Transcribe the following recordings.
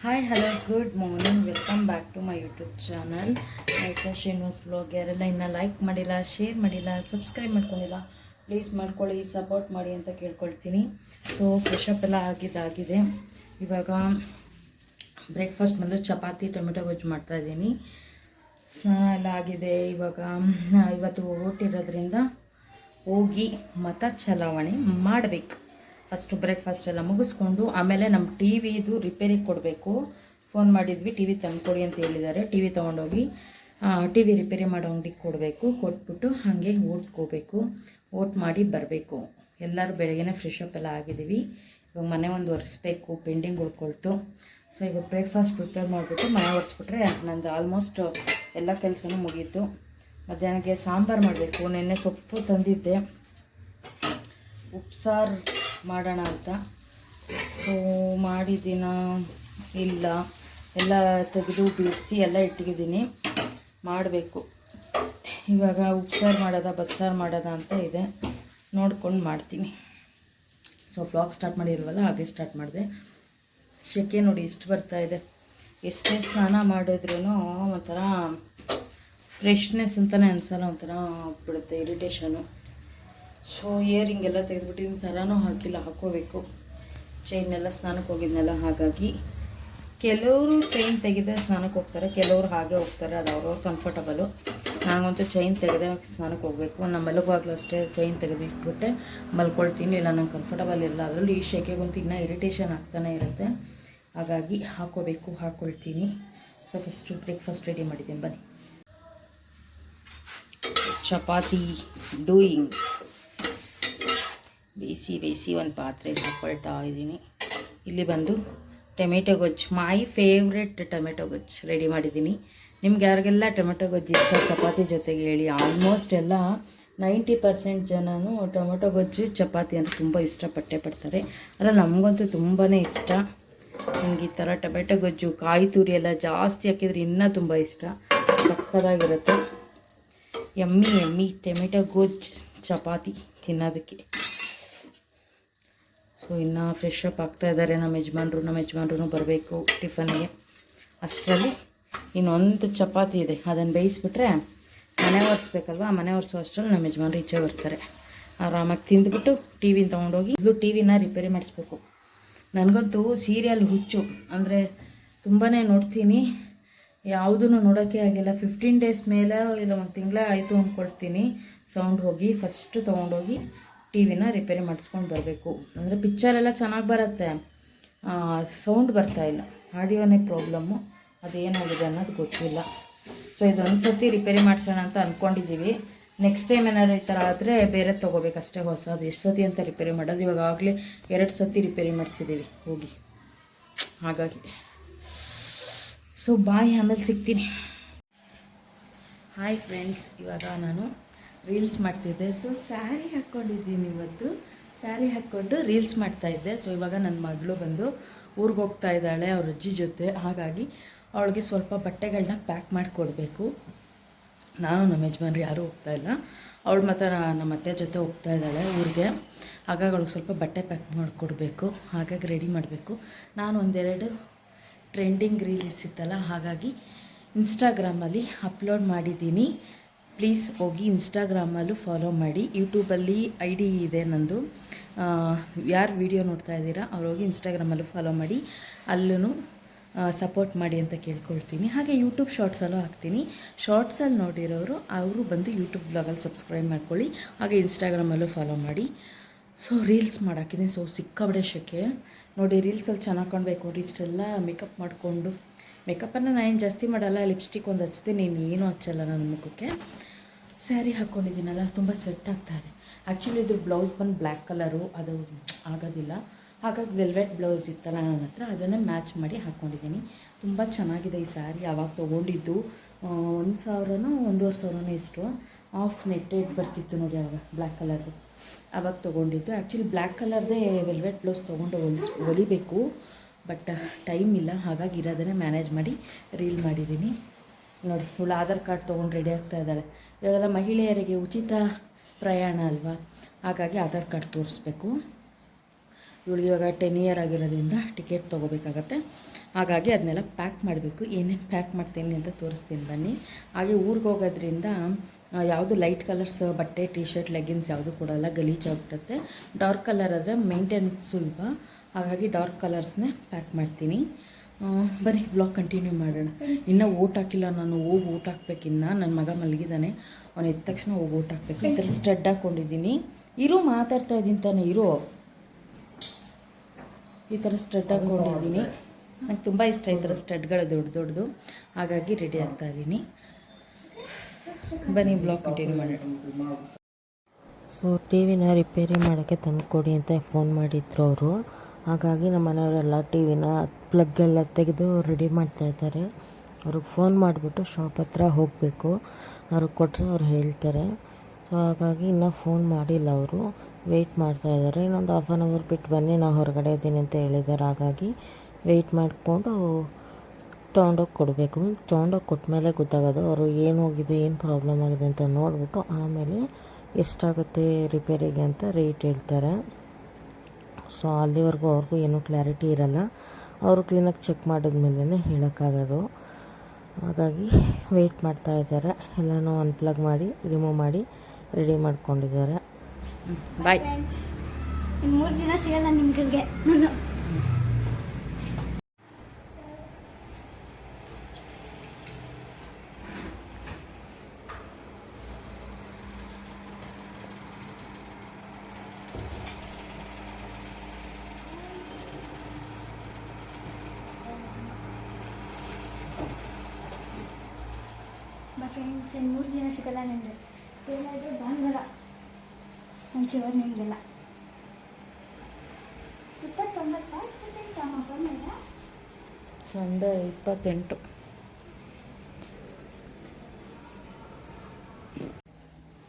Hi hello good morning welcome back to my YouTube channel ಆಯಿತಾ Srinivas blog ಯಾರೆಲ್ಲ ಇನ್ನೂ like ಮಾಡಿಲ್ಲ ಶೇರ್ ಮಾಡಿಲ್ಲ ಸಬ್ಸ್ಕ್ರೈಬ್ ಮಾಡ್ಕೊಂಡಿಲ್ಲ ಪ್ಲೀಸ್ ಮಾಡ್ಕೊಳ್ಳಿ ಸಪೋರ್ಟ್ ಮಾಡಿ ಅಂತ ಕೇಳ್ಕೊಳ್ತೀನಿ. ಸೊ ಫ್ರೆಶ್ ಅಪ್ ಎಲ್ಲ ಆಗಿದ್ದಾಗಿದೆ. ಇವಾಗ ಬ್ರೇಕ್ಫಾಸ್ಟ್ ಬಂದು ಚಪಾತಿ, ಟೊಮೆಟೊ ಗೊಜ್ಜು ಮಾಡ್ತಾಯಿದ್ದೀನಿ ಸ್ನಾನ ಎಲ್ಲ ಆಗಿದೆ. ಇವಾಗ ಇವತ್ತು ಓಟಿರೋದ್ರಿಂದ ಹೋಗಿ ಮತ ಚಲಾವಣೆ ಮಾಡಬೇಕು. ಫಸ್ಟು ಬ್ರೇಕ್ಫಾಸ್ಟ್ ಎಲ್ಲ ಮುಗಿಸ್ಕೊಂಡು ಆಮೇಲೆ ನಮ್ಮ ಟಿ ವಿದು ರಿಪೇರಿಗೆ ಕೊಡಬೇಕು. ಫೋನ್ ಮಾಡಿದ್ವಿ ಟಿ ವಿ ತಂದುಕೊಡಿ ಅಂತ ಹೇಳಿದ್ದಾರೆ. ಟಿ ವಿ ತೊಗೊಂಡೋಗಿ ಟಿ ವಿ ರಿಪೇರಿ ಮಾಡೋ ಅಂಗಡಿಗೆ ಕೊಡಬೇಕು. ಕೊಟ್ಬಿಟ್ಟು ಹಾಗೆ ಓಟ್ಕೋಬೇಕು ಓಟ್ ಮಾಡಿ ಬರಬೇಕು. ಎಲ್ಲರೂ ಬೆಳಗ್ಗೆನೇ ಫ್ರೆಶ್ ಅಪ್ ಎಲ್ಲ ಆಗಿದ್ದೀವಿ. ಇವಾಗ ಮನೆ ಒಂದು ಒರೆಸ್ಬೇಕು ಪೆಂಡಿಂಗ್ ಉಳ್ಕೊಳ್ತು. ಸೊ ಇವಾಗ ಬ್ರೇಕ್ಫಾಸ್ಟ್ ಪ್ರಿಪೇರ್ ಮಾಡಿಬಿಟ್ಟು ಮನೆ ಒರೆಸ್ಬಿಟ್ರೆ ನಂದು ಆಲ್ಮೋಸ್ಟ್ ಎಲ್ಲ ಕೆಲಸನೂ ಮುಗೀತು. ಮಧ್ಯಾಹ್ನಕ್ಕೆ ಸಾಂಬಾರು ಮಾಡಬೇಕು. ನೆನ್ನೆ ಸೊಪ್ಪು ತಂದಿದ್ದೆ. ಉಪ್ಸಾರು ಮಾಡೋಣ ಅಂತ. ಸೊ ಮಾಡಿದ್ದೀನ? ಇಲ್ಲ. ಎಲ್ಲ ತೆಗೆದು ಬಿಡಿಸಿ ಎಲ್ಲ ಇಟ್ಟಿದ್ದೀನಿ. ಮಾಡಬೇಕು. ಇವಾಗ ಉಪ್ಸಾರು ಮಾಡೋದ, ಬಸ್ಸಾರು ಮಾಡೋದ ಅಂತ ಇದೆ. ನೋಡ್ಕೊಂಡು ಮಾಡ್ತೀನಿ. ಸೊ ಫ್ಲಾಗ್ ಸ್ಟಾರ್ಟ್ ಮಾಡಿಲ್ವಲ್ಲ ಹಾಗೆ ಸ್ಟಾರ್ಟ್ ಮಾಡಿದೆ. ಶೆಕೆ ನೋಡಿ, ಇಷ್ಟು ಬರ್ತಾ ಇದೆ. ಎಷ್ಟೇ ಸ್ನಾನ ಮಾಡಿದ್ರೂ ಒಂಥರ ಫ್ರೆಶ್ನೆಸ್ ಅಂತಲೇ ಅನ್ಸಲ್ಲ, ಒಂಥರ ಬಿಡುತ್ತೆ ಇರಿಟೇಷನು ಸೊ ಇಯರಿಂಗ್ ಎಲ್ಲ ಇನ್ನು ಸರನೂ ಹಾಕಿಲ್ಲ ಹಾಕೋಬೇಕು ಚೈನ್ ಎಲ್ಲ ಸ್ನಾನಕ್ಕೆ ಹೋಗಿದ್ನಲ್ಲ, ಹಾಗಾಗಿ. ಕೆಲವರು ಚೈನ್ ತೆಗೆದ ಸ್ನಾನಕ್ಕೆ ಹೋಗ್ತಾರೆ, ಕೆಲವರು ಹಾಗೆ ಹೋಗ್ತಾರೆ, ಅದು ಅವ್ರವ್ರು ಕಂಫರ್ಟಬಲು ನಾನಂತೂ ಚೈನ್ ತೆಗೆದ ಸ್ನಾನಕ್ಕೆ ಹೋಗಬೇಕು. ನಾನು ಮಲಗುವಾಗಲೂ ಅಷ್ಟೇ ಚೈನ್ ತೆಗೆದು ಇಟ್ಬಿಟ್ಟೆ ಮಲ್ಕೊಳ್ತೀನಿ, ಇಲ್ಲ ನಂಗೆ ಕಂಫರ್ಟಬಲ್ ಇಲ್ಲ. ಅದರಲ್ಲಿ ಈ ಶೆಕೆಗಂತೂ ಇನ್ನೂ ಇರಿಟೇಷನ್ ಆಗ್ತಾನೆ ಇರುತ್ತೆ. ಹಾಗಾಗಿ ಹಾಕೋಬೇಕು ಹಾಕ್ಕೊಳ್ತೀನಿ. ಸೊ ಫಸ್ಟು ಬ್ರೇಕ್ಫಾಸ್ಟ್ ರೆಡಿ ಮಾಡಿದ್ದೀನಿ. ಬನ್ನಿ. ಚಪಾತಿ ಡೂಯಿಂಗ್ ಬೇಯಿಸಿ ಬೇಯಿಸಿ ಒಂದು ಪಾತ್ರೆಗೆ ಹಾಕ್ಕೊಳ್ತಾ ಇದ್ದೀನಿ. ಇಲ್ಲಿ ಬಂದು ಟೊಮೆಟೊ ಗೊಜ್ಜು ಮೈ ಫೇವ್ರೆಟ್ ಟೊಮೆಟೊ ಗೊಜ್ಜು ರೆಡಿ ಮಾಡಿದ್ದೀನಿ. ನಿಮ್ಗೆ ಯಾರಿಗೆಲ್ಲ ಟೊಮೆಟೊ ಗೊಜ್ಜು ಇಷ್ಟ, ಚಪಾತಿ ಜೊತೆಗೆ ಹೇಳಿ ಆಲ್ಮೋಸ್ಟ್ ಎಲ್ಲ ನೈಂಟಿ ಪರ್ಸೆಂಟ್ ಜನನು ಟೊಮೆಟೊ ಗೊಜ್ಜು, ಚಪಾತಿ ಅಂತ ತುಂಬ ಇಷ್ಟಪಟ್ಟೆ ಪಡ್ತಾರೆ. ಅಲ್ಲ ನಮಗಂತೂ ತುಂಬಾ ಇಷ್ಟ. ನನಗೆ ಈ ಥರ ಟೊಮೆಟೊ ಗೊಜ್ಜು, ಕಾಯಿ ತುರಿ ಎಲ್ಲ ಜಾಸ್ತಿ ಹಾಕಿದ್ರೆ ಇನ್ನೂ ತುಂಬ ಇಷ್ಟ. ಸಕ್ಕದಾಗಿರುತ್ತೆ. ಎಮ್ಮಿ ಎಮ್ಮಿ ಟೊಮೆಟೊ ಗೊಜ್ಜು, ಚಪಾತಿ ತಿನ್ನೋದಕ್ಕೆ. ಸೊ ಇನ್ನು ಫ್ರೆಶ್ ಅಪ್ ಆಗ್ತಾ ಇದ್ದಾರೆ ನಮ್ಮ ಯಜಮಾನ್ರು ನಮ್ಮ ಯಜಮಾನ್ರು ಬರಬೇಕು ಟಿಫನ್ಗೆ ಅಷ್ಟರಲ್ಲಿ ಇನ್ನೊಂದು ಚಪಾತಿ ಇದೆ. ಅದನ್ನು ಬೇಯಿಸ್ಬಿಟ್ರೆ ಮನೆ ಒರೆಸ್ಬೇಕಲ್ವ? ಮನೆ ಒರೆಸೋ ಅಷ್ಟರಲ್ಲಿ ನಮ್ಮ ಯಜಮಾನ್ರು ಈಚೆ ಬರ್ತಾರೆ. ಆರಾಮಾಗಿ ತಿಂದ್ಬಿಟ್ಟು ಟಿ ವಿನ ತೊಗೊಂಡೋಗಿ ಇದು ಟಿ ವಿನ ರಿಪೇರಿ ಮಾಡಿಸ್ಬೇಕು. ನನಗಂತೂ ಸೀರಿಯಲ್ ಹುಚ್ಚು. ಅಂದರೆ ತುಂಬಾ ನೋಡ್ತೀನಿ. ಯಾವುದೂ ನೋಡೋಕ್ಕೆ ಆಗಿಲ್ಲ. ಫಿಫ್ಟೀನ್ ಡೇಸ್ ಮೇಲೆ, ಇಲ್ಲ, ಒಂದು ತಿಂಗಳೇ ಆಯಿತು ಅಂದ್ಕೊಳ್ತೀನಿ. ಸೌಂಡ್ ಹೋಗಿ ಫಸ್ಟು ತೊಗೊಂಡೋಗಿ ಟಿ ವಿನ ರಿಪೇರಿ ಮಾಡಿಸ್ಕೊಂಡು ಬರಬೇಕು. ಅಂದರೆ ಪಿಕ್ಚರೆಲ್ಲ ಚೆನ್ನಾಗಿ ಬರುತ್ತೆ. ಸೌಂಡ್ ಬರ್ತಾ ಇಲ್ಲ. ಆಡಿಯೋನೇ ಪ್ರಾಬ್ಲಮ್ಮು ಅದೇನಾಗಿದೆ ಅನ್ನೋದು ಗೊತ್ತಿಲ್ಲ. ಸೊ ಇದೊಂದು ಸರ್ತಿ ರಿಪೇರಿ ಮಾಡಿಸೋಣ ಅಂತ ಅಂದ್ಕೊಂಡಿದ್ದೀವಿ ನೆಕ್ಸ್ಟ್ ಟೈಮ್ ಏನಾದ್ರು ಈ ಥರ ಆದರೆ ಬೇರೆ ತೊಗೋಬೇಕಷ್ಟೇ ಹೊಸದು. ಎಷ್ಟು ಸತಿ ಅಂತ ರಿಪೇರಿ ಮಾಡೋದು? ಇವಾಗ ಆಗಲೇ ಎರಡು ಸತಿ ರಿಪೇರಿ ಮಾಡಿಸಿದ್ದೀವಿ ಹೋಗಿ. ಹಾಗಾಗಿ. ಸೊ ಬಾಯ್ ಆಮೇಲೆ ಸಿಗ್ತೀನಿ. ಹಾಯ್ ಫ್ರೆಂಡ್ಸ್ ಇವಾಗ ನಾನು ರೀಲ್ಸ್ ಮಾಡ್ತಿದ್ದೆ. ಸೊ ಸ್ಯಾರಿ ಹಾಕ್ಕೊಂಡಿದ್ದೀನಿ ಇವತ್ತು. ಸ್ಯಾರಿ ಹಾಕ್ಕೊಂಡು ರೀಲ್ಸ್ ಮಾಡ್ತಾಯಿದ್ದೆ ಸೊ ಇವಾಗ ನನ್ನ ಮಗಳು ಬಂದು ಊರಿಗೆ ಹೋಗ್ತಾ ಇದ್ದಾಳೆ ಅವ್ರ ಅಜ್ಜಿ ಜೊತೆ. ಹಾಗಾಗಿ ಅವಳಿಗೆ ಸ್ವಲ್ಪ ಬಟ್ಟೆಗಳನ್ನ ಪ್ಯಾಕ್ ಮಾಡಿಕೊಡ್ಬೇಕು. ನಾನು ನಮ್ಮ ಯಜಮಾನ್ರು ಯಾರೂ ಹೋಗ್ತಾ ಇಲ್ಲ. ಅವಳು ಮತ್ತು ನಮ್ಮ ಅತ್ತೆ ಜೊತೆ ಹೋಗ್ತಾ ಇದ್ದಾಳೆ ಊರಿಗೆ. ಹಾಗಾಗಿ ಅವಳಿಗೆ ಸ್ವಲ್ಪ ಬಟ್ಟೆ ಪ್ಯಾಕ್ ಮಾಡಿಕೊಡ್ಬೇಕು. ಹಾಗಾಗಿ ರೆಡಿ ಮಾಡಬೇಕು. ನಾನು ಒಂದೆರಡು ಟ್ರೆಂಡಿಂಗ್ ರೀಲ್ಸ್ ಇತ್ತಲ್ಲ, ಹಾಗಾಗಿ ಇನ್ಸ್ಟಾಗ್ರಾಮಲ್ಲಿ ಅಪ್ಲೋಡ್ ಮಾಡಿದ್ದೀನಿ. ಪ್ಲೀಸ್ ಹೋಗಿ ಇನ್ಸ್ಟಾಗ್ರಾಮಲ್ಲೂ ಫಾಲೋ ಮಾಡಿ. ಯೂಟ್ಯೂಬಲ್ಲಿ ಐ ಡಿ ಇದೆ ನಂದು. ಯಾರು ವಿಡಿಯೋ ನೋಡ್ತಾ ಇದ್ದೀರಾ, ಅವ್ರು ಹೋಗಿ ಇನ್ಸ್ಟಾಗ್ರಾಮಲ್ಲೂ ಫಾಲೋ ಮಾಡಿ ಅಲ್ಲೂ ಸಪೋರ್ಟ್ ಮಾಡಿ ಅಂತ ಕೇಳ್ಕೊಳ್ತೀನಿ. ಹಾಗೆ ಯೂಟ್ಯೂಬ್ ಶಾರ್ಟ್ಸಲ್ಲೂ ಹಾಕ್ತೀನಿ. ಶಾರ್ಟ್ಸಲ್ಲಿ ನೋಡಿರೋರು, ಅವರು ಬಂದು ಯೂಟ್ಯೂಬ್ ಬ್ಲಾಗಲ್ಲಿ ಸಬ್ಸ್ಕ್ರೈಬ್ ಮಾಡ್ಕೊಳ್ಳಿ. ಹಾಗೆ ಇನ್ಸ್ಟಾಗ್ರಾಮಲ್ಲೂ ಫಾಲೋ ಮಾಡಿ. ಸೊ, ರೀಲ್ಸ್ ಮಾಡಾಕಿದ್ದೀನಿ. ಸೊ ಸಿಕ್ಕಾಬಡೆ ಶೆಕೆ. ನೋಡಿ, ರೀಲ್ಸಲ್ಲಿ ಚೆನ್ನಾಗಿ ಕಾಣಬೇಕು. ಇಷ್ಟೆಲ್ಲ ಮೇಕಪ್ ಮಾಡಿಕೊಂಡು. ಮೇಕಪ್ಪನ್ನು ನಾನು ಏನು ಜಾಸ್ತಿ ಮಾಡಲ್ಲ, ಲಿಪ್ಸ್ಟಿಕ್ ಒಂದು ಹಚ್ತೀನಿ ನೀನು ಏನೂ ಹಚ್ಚಲ್ಲ ನನ್ನ ಮುಖಕ್ಕೆ. ಸ್ಯಾರಿ ಹಾಕ್ಕೊಂಡಿದ್ದೀನಲ್ಲ ತುಂಬ ಸ್ವೆಟ್ ಆಗ್ತಾ ಇದೆ. ಆ್ಯಕ್ಚುಲಿ ಇದ್ರ ಬ್ಲೌಸ್ ಬಂದು ಬ್ಲ್ಯಾಕ್ ಕಲರು ಅದು ಆಗೋದಿಲ್ಲ. ಹಾಗಾಗಿ ವೆಲ್ವೆಟ್ ಬ್ಲೌಸ್ ಇತ್ತಲ್ಲ ನನ್ನ ಹತ್ರ, ಅದನ್ನೇ ಮ್ಯಾಚ್ ಮಾಡಿ ಹಾಕ್ಕೊಂಡಿದ್ದೀನಿ ತುಂಬ ಚೆನ್ನಾಗಿದೆ ಈ ಸ್ಯಾರಿ ಆವಾಗ ತೊಗೊಂಡಿದ್ದು. ಒಂದು ಸಾವಿರನೋ, ಒಂದೂವರೆ ಸಾವಿರನೋ ಇಷ್ಟು ಆಫ್ ನೆಟ್ಟೆಡ್ ಬರ್ತಿತ್ತು ನೋಡಿ ಆವಾಗ ಬ್ಲ್ಯಾಕ್ ಕಲರ್ದು ಆವಾಗ ತೊಗೊಂಡಿದ್ದು. ಆ್ಯಕ್ಚುಲಿ ಬ್ಲ್ಯಾಕ್ ಕಲರ್ದೇ ವೆಲ್ವೆಟ್ ಬ್ಲೌಸ್ ತೊಗೊಂಡು ಹೊಲಿಸ್, ಹೊಲಿಬೇಕು ಬಟ್ ಟೈಮ್ ಇಲ್ಲ. ಹಾಗಾಗಿ ಇರೋದನ್ನೇ ಮ್ಯಾನೇಜ್ ಮಾಡಿ ರೀಲ್ ಮಾಡಿದ್ದೀನಿ. ನೋಡಿ, ಇವಳು ಆಧಾರ್ ಕಾರ್ಡ್ ತೊಗೊಂಡು ರೆಡಿ ಆಗ್ತಾ ಇದ್ದಾಳೆ. ಇವಾಗೆಲ್ಲ ಮಹಿಳೆಯರಿಗೆ ಉಚಿತ ಪ್ರಯಾಣ ಅಲ್ವಾ? ಹಾಗಾಗಿ ಆಧಾರ್ ಕಾರ್ಡ್ ತೋರಿಸ್ಬೇಕು. ಇವಳಿಗೆ ಇವಾಗ ಟೆನ್ ಇಯರ್ ಆಗಿರೋದ್ರಿಂದ ಟಿಕೆಟ್ ತೊಗೋಬೇಕಾಗತ್ತೆ. ಹಾಗಾಗಿ ಅದನ್ನೆಲ್ಲ ಪ್ಯಾಕ್ ಮಾಡಬೇಕು. ಏನೇನು ಪ್ಯಾಕ್ ಮಾಡ್ತೀನಿ ಅಂತ ತೋರಿಸ್ತೀನಿ ಬನ್ನಿ. ಹಾಗೆ ಊರಿಗೆ ಹೋಗೋದ್ರಿಂದ ಯಾವುದು ಲೈಟ್ ಕಲರ್ಸ್ ಬಟ್ಟೆ ಟಿ ಶರ್ಟ್ ಲೆಗಿನ್ಸ್ ಯಾವುದು ಕೊಡಲ್ಲ ಗಲೀಜಾಗ್ಬಿಡುತ್ತೆ ಡಾರ್ಕ್ ಕಲರ್ ಆದರೆ ಮೇಂಟೆನೆನ್ಸ್ ಸುಲಭ. ಹಾಗಾಗಿ ಡಾರ್ಕ್ ಕಲರ್ಸ್ನೇ ಪ್ಯಾಕ್ ಮಾಡ್ತೀನಿ. ಬನ್ನಿ ಬ್ಲಾಗ್ ಕಂಟಿನ್ಯೂ ಮಾಡೋಣ. ಇನ್ನೂ ಓಟ್ ಹಾಕಿಲ್ಲ, ನಾನು ಹೋಗಿ ಓಟ್ ಹಾಕ್ಬೇಕಿನ್ನ ನನ್ನ ಮಗ ಮಲಗಿದ್ದಾನೆ ಅವನು ಎದ್ದ ತಕ್ಷಣ ಹೋಗಿ ಓಟ್ ಹಾಕ್ಬೇಕು. ಈ ಥರ ಸ್ಟಡ್ ಹಾಕ್ಕೊಂಡಿದ್ದೀನಿ ಇರು, ಮಾತಾಡ್ತಾ ಇದ್ದೀನಿ ತಾನೆ, ಇರು. ಈ ಥರ ಸ್ಟಡ್ ಹಾಕ್ಕೊಂಡಿದ್ದೀನಿ ನಂಗೆ ತುಂಬ ಇಷ್ಟ ಈ ಥರ ಸ್ಟಡ್ಗಳು ದೊಡ್ಡ ದೊಡ್ಡದು. ಹಾಗಾಗಿ ರೆಡಿ ಆಗ್ತಾ ಇದ್ದೀನಿ. ಬನ್ನಿ ಬ್ಲಾಗ್ ಕಂಟಿನ್ಯೂ ಮಾಡೋಣ. ಸೊ ಟಿ ವಿನ ರಿಪೇರಿ ಮಾಡೋಕ್ಕೆ ತಂದುಕೊಡಿ ಅಂತ ಫೋನ್ ಮಾಡಿದ್ರು ಅವರು. ಹಾಗಾಗಿ ನಮ್ಮ ಮನೆಯವರೆಲ್ಲ ಟಿ ವಿನ ಎಲ್ಲ ತೆಗೆದು ರೆಡಿ ಮಾಡ್ತಾ ಇದ್ದಾರೆ. ಅವ್ರಿಗೆ ಫೋನ್ ಮಾಡಿಬಿಟ್ಟು ಶಾಪ್ ಹತ್ರ ಹೋಗಬೇಕು. ಅವ್ರಿಗೆ ಕೊಟ್ಟರೆ ಅವ್ರು ಹೇಳ್ತಾರೆ. ಸೊ ಹಾಗಾಗಿ ಇನ್ನೂ ಫೋನ್ ಮಾಡಿಲ್ಲ ಅವರು. ವೆಯ್ಟ್ ಮಾಡ್ತಾ ಇದ್ದಾರೆ. ಇನ್ನೊಂದು ಹಾಫ್ ಆನ್ ಅವರ್ ಬಿಟ್ಟು ಬನ್ನಿ. ನಾನು ಹೊರಗಡೆ ಇದ್ದೀನಿ ಅಂತ ಹೇಳಿದ್ದಾರೆ. ಹಾಗಾಗಿ ವೆಯ್ಟ್ ಮಾಡಿಕೊಂಡು ತೊಗೊಂಡೋಗಿ ಕೊಡಬೇಕು. ತೊಗೊಂಡೋಗಿ ಕೊಟ್ಟ ಮೇಲೆ ಗೊತ್ತಾಗೋದು ಅವರು ಏನು ಹೋಗಿದೆ ಏನು ಪ್ರಾಬ್ಲಮ್ ಆಗಿದೆ ಅಂತ ನೋಡಿಬಿಟ್ಟು ಆಮೇಲೆ ಎಷ್ಟಾಗುತ್ತೆ ರಿಪೇರಿಗೆ ಅಂತ ರೇಟ್ ಹೇಳ್ತಾರೆ. ಸೊ ಅಲ್ಲಿವರೆಗೂ ಅವ್ರಿಗೂ ಏನೂ ಕ್ಲಾರಿಟಿ ಇರಲ್ಲ. ಅವರು ಕ್ಲೀನಾಗಿ ಚೆಕ್ ಮಾಡಿದ್ಮೇಲೆ ಹೇಳೋಕ್ಕಾಗೋದು. ಹಾಗಾಗಿ ವೆಯ್ಟ್ ಮಾಡ್ತಾ ಇದ್ದಾರೆ. ಎಲ್ಲನೂ ಅನ್ಪ್ಲಗ್ ಮಾಡಿ ರಿಮೂವ್ ಮಾಡಿ ರೆಡಿ ಮಾಡ್ಕೊಂಡಿದ್ದಾರೆ. ಬಾಯ್ ಮೂರು ದಿನ ಸಿಗಲ್ಲ ನಿಮ್ಗಳಿಗೆ ನಾನು ಬಾ ಫ್ರೆಂಡ್ಸ್ ಇನ್ನು ಮೂರು ದಿನ ಸಿಗಲ್ಲ ನಿಮಗೆ ಏನಾದರೂ ಭಾನುವಾರ ನನ್ನ ಜೀವನ ನಿಮಗೆಲ್ಲ ಇಪ್ಪತ್ತೊಂಬತ್ತು ಇಪ್ಪತ್ತೆಂಟು ಸಂಡೆ ಇಪ್ಪತ್ತೆಂಟು.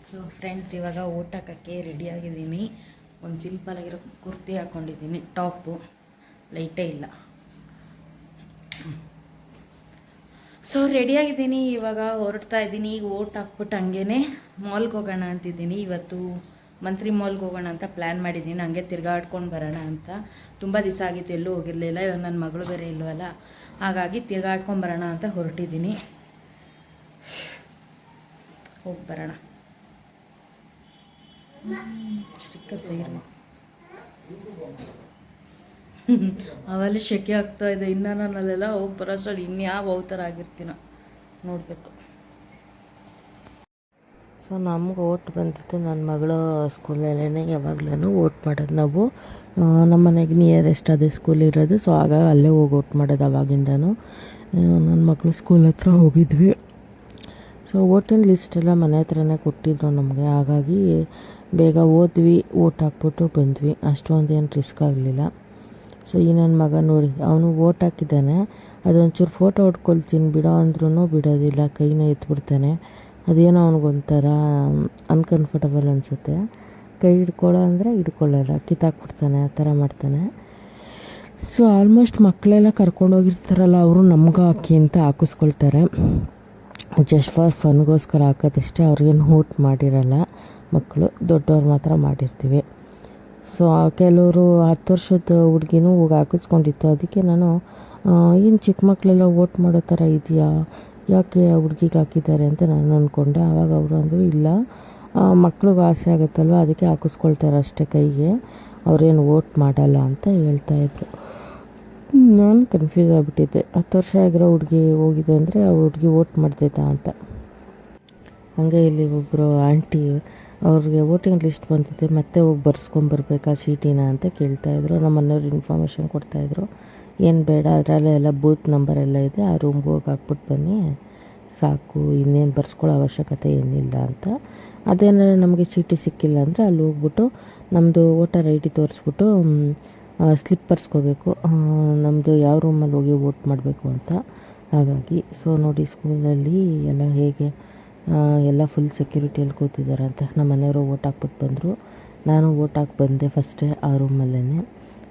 ಸೊ ಫ್ರೆಂಡ್ಸ್ ಇವಾಗ ಊಟಕ್ಕೆ ರೆಡಿ ರೆಡಿಯಾಗಿದ್ದೀನಿ ಒಂದು ಸಿಂಪಲ್ ಆಗಿರೋ ಕುರ್ತಿ ಹಾಕ್ಕೊಂಡಿದ್ದೀನಿ ಟಾಪು ಲೈಟೇ ಇಲ್ಲ. ಸೊ ರೆಡಿಯಾಗಿದ್ದೀನಿ ಇವಾಗ ಹೊರಡ್ತಾ ಇದ್ದೀನಿ. ಈಗ ಓಟ್ ಹಾಕ್ಬಿಟ್ಟು ಹಂಗೇ ಮಾಲ್ಗೆ ಹೋಗೋಣ ಅಂತಿದ್ದೀನಿ. ಇವತ್ತು ಮಂತ್ರಿ ಮಾಲ್ಗೆ ಹೋಗೋಣ ಅಂತ ಪ್ಲ್ಯಾನ್ ಮಾಡಿದ್ದೀನಿ. ಹಂಗೆ ತಿರ್ಗಾಡ್ಕೊಂಡು ಬರೋಣ ಅಂತ. ತುಂಬ ದಿವಸ ಆಗಿತ್ತು ಎಲ್ಲೂ ಹೋಗಿರಲಿಲ್ಲ. ಇವಾಗ ನನ್ನ ಮಗಳು ಬೇರೆ ಇಲ್ವಲ್ಲ. ಹಾಗಾಗಿ ತಿರ್ಗಾಡ್ಕೊಂಡು ಬರೋಣ ಅಂತ ಹೊರಟಿದ್ದೀನಿ. ಹೋಗಿ ಬರೋಣ. ಸ್ಟಿಕ್ಕರ್ ಅವೆಲ್ಲ ಶೆಕೆ ಆಗ್ತಾ ಇದೆ. ಇನ್ನು ನಾನು ಅಲ್ಲೆಲ್ಲ ಹೋಗಿ ಬರೋಷ್ಟ್ರಲ್ಲಿ ಇನ್ಯಾವ ಅವತಾರ ಆಗಿರ್ತೀನ ನೋಡಬೇಕು. ಸೊ, ನಮ್ಗೆ ಓಟ್ ಬಂದಿತ್ತು. ನನ್ನ ಮಗಳು ಸ್ಕೂಲಲ್ಲೇ ಯಾವಾಗ್ಲೂ ಓಟ್ ಮಾಡೋದು ನಾವು. ನಮ್ಮ ಮನೆಗೆ ನಿಯರೆಸ್ಟ್ ಅದೇ ಸ್ಕೂಲ್ ಇರೋದು. ಸೊ ಆಗ ಅಲ್ಲೇ ಹೋಗಿ ಓಟ್ ಮಾಡೋದು ಅವಾಗಿಂದನೂ. ನನ್ನ ಮಗಳು ಸ್ಕೂಲ್ ಹತ್ರ ಹೋಗಿದ್ವಿ. ಸೊ ಓಟಿನ ಲಿಸ್ಟ್ ಎಲ್ಲ ಮನೆ ಹತ್ರನೇ ಕೊಟ್ಟಿದ್ರು ನಮಗೆ. ಹಾಗಾಗಿ ಬೇಗ ಓದ್ವಿ, ಓಟ್ ಹಾಕ್ಬಿಟ್ಟು ಬಂದ್ವಿ. ಅಷ್ಟೊಂದು ಏನು ರಿಸ್ಕ್ ಆಗಲಿಲ್ಲ. ಸೊ ಈ ನನ್ನ ಮಗ ನೋಡಿ, ಅವನು ವೋಟ್ ಹಾಕಿದ್ದಾನೆ. ಅದೊಂಚೂರು ಫೋಟೋ ಹೊಡ್ಕೊಳ್ತೀನಿ ಬಿಡೋ ಅಂದ್ರೂ ಬಿಡೋದಿಲ್ಲ, ಕೈನ ಎತ್ಬಿಡ್ತಾನೆ. ಅದೇನೋ ಅವ್ನಿಗೊಂಥರ ಅನ್ಕಂಫರ್ಟಬಲ್ ಅನಿಸುತ್ತೆ. ಕೈ ಹಿಡ್ಕೊಳ್ಳೋ ಅಂದರೆ ಹಿಡ್ಕೊಳ್ಳಲ್ಲ, ಕಿತ್ತಾಕ್ಬಿಡ್ತಾನೆ, ಆ ಥರ ಮಾಡ್ತಾನೆ. ಸೊ ಆಲ್ಮೋಸ್ಟ್ ಮಕ್ಕಳೆಲ್ಲ ಕರ್ಕೊಂಡೋಗಿರ್ತಾರಲ್ಲ ಅವರು ನಮ್ಗೆ ಹಾಕಿ ಅಂತ ಹಾಕಿಸ್ಕೊಳ್ತಾರೆ. ಜಸ್ಟ್ ಫಾರ್ ಫನ್ಗೋಸ್ಕರ ಹಾಕೋದಷ್ಟೇ, ಅವ್ರಿಗೇನು ಊಟ ಮಾಡಿರಲ್ಲ ಮಕ್ಕಳು, ದೊಡ್ಡವ್ರು ಮಾತ್ರ ಮಾಡಿರ್ತೀವಿ. ಸೊ ಕೆಲವರು ಹತ್ತು ವರ್ಷದ ಹುಡುಗಿನೂ ಹೋಗಿ ಹಾಕಿಸ್ಕೊಂಡಿತ್ತು. ಅದಕ್ಕೆ ನಾನು ಏನು ಚಿಕ್ಕ ಮಕ್ಕಳೆಲ್ಲ ಓಟ್ ಮಾಡೋ ಥರ ಇದೆಯಾ? ಯಾಕೆ ಆ ಹುಡುಗಿಗೆ ಹಾಕಿದ್ದಾರೆ? ಅಂತ ನಾನು ಅಂದ್ಕೊಂಡೆ ಆವಾಗ ಅವರು ಅಂದರು, ಇಲ್ಲ ಮಕ್ಳಿಗೂ ಆಸೆ ಆಗುತ್ತಲ್ವ? ಅದಕ್ಕೆ ಹಾಕಿಸ್ಕೊಳ್ತಾರೆ ಅಷ್ಟೇ ಕೈಗೆ. ಅವರೇನು ಓಟ್ ಮಾಡಲ್ಲ ಅಂತ ಹೇಳ್ತಾಯಿದ್ರು ನಾನು ಕನ್ಫ್ಯೂಸ್ ಆಗಿಬಿಟ್ಟಿದ್ದೆ. ಹತ್ತು ವರ್ಷ ಆಗಿರೋ ಹುಡುಗಿ ಹೋಗಿದೆ ಅಂದರೆ ಆ ಹುಡುಗಿ ಓಟ್ ಮಾಡ್ತೈತಾ ಅಂತ. ಹಂಗೆ ಇಲ್ಲಿ ಒಬ್ಬರು ಆಂಟಿ ಅವ್ರಿಗೆ ವೋಟಿಂಗ್ ಲಿಸ್ಟ್ ಬಂದಿದೆ, ಮತ್ತೆ ಹೋಗಿ ಬರ್ಸ್ಕೊಂಬರ್ಬೇಕಾ ಚೀಟಿನ ಅಂತ ಕೇಳ್ತಾಯಿದ್ರು ನಮ್ಮ ಮನೆಯವ್ರು ಇನ್ಫಾರ್ಮೇಷನ್ ಕೊಡ್ತಾಯಿದ್ರು ಏನು ಬೇಡ, ಅದರಲ್ಲೇ ಎಲ್ಲ ಬೂತ್ ನಂಬರ್ ಎಲ್ಲ ಇದೆ, ಆ ರೂಮ್ಗೆ ಹೋಗಿ ಹಾಕ್ಬಿಟ್ಟು ಬನ್ನಿ. ಸಾಕು, ಇನ್ನೇನು ಬರ್ಸ್ಕೊಳ್ಳೋ ಅವಶ್ಯಕತೆ ಏನಿಲ್ಲ ಅಂತ. ಅದೇನಾದ್ರೆ ನಮಗೆ ಚೀಟಿ ಸಿಕ್ಕಿಲ್ಲ ಅಂದರೆ ಅಲ್ಲಿ ಹೋಗ್ಬಿಟ್ಟು ನಮ್ಮದು ವೋಟರ್ ಐ ಡಿ ತೋರಿಸ್ಬಿಟ್ಟು ಸ್ಲಿಪ್ ಬರ್ಸ್ಕೋಬೇಕು ನಮ್ಮದು ಯಾವ ರೂಮಲ್ಲಿ ಹೋಗಿ ವೋಟ್ ಮಾಡಬೇಕು ಅಂತ. ಹಾಗಾಗಿ ಸೊ ನೋಡಿ ಸ್ಕೂಲಲ್ಲಿ ಎಲ್ಲ ಹೇಗೆ ಎಲ್ಲ ಫುಲ್ ಸೆಕ್ಯೂರಿಟಿಯಲ್ಲಿ ಕೂತಿದ್ದಾರೆ ಅಂತ. ನಮ್ಮ ಮನೆಯವರು ಓಟ್ ಹಾಕ್ಬಿಟ್ಟು ಬಂದರು. ನಾನು ಓಟ್ ಹಾಕಿ ಬಂದೆ ಫಸ್ಟೇ ಆ ರೂಮಲ್ಲೇ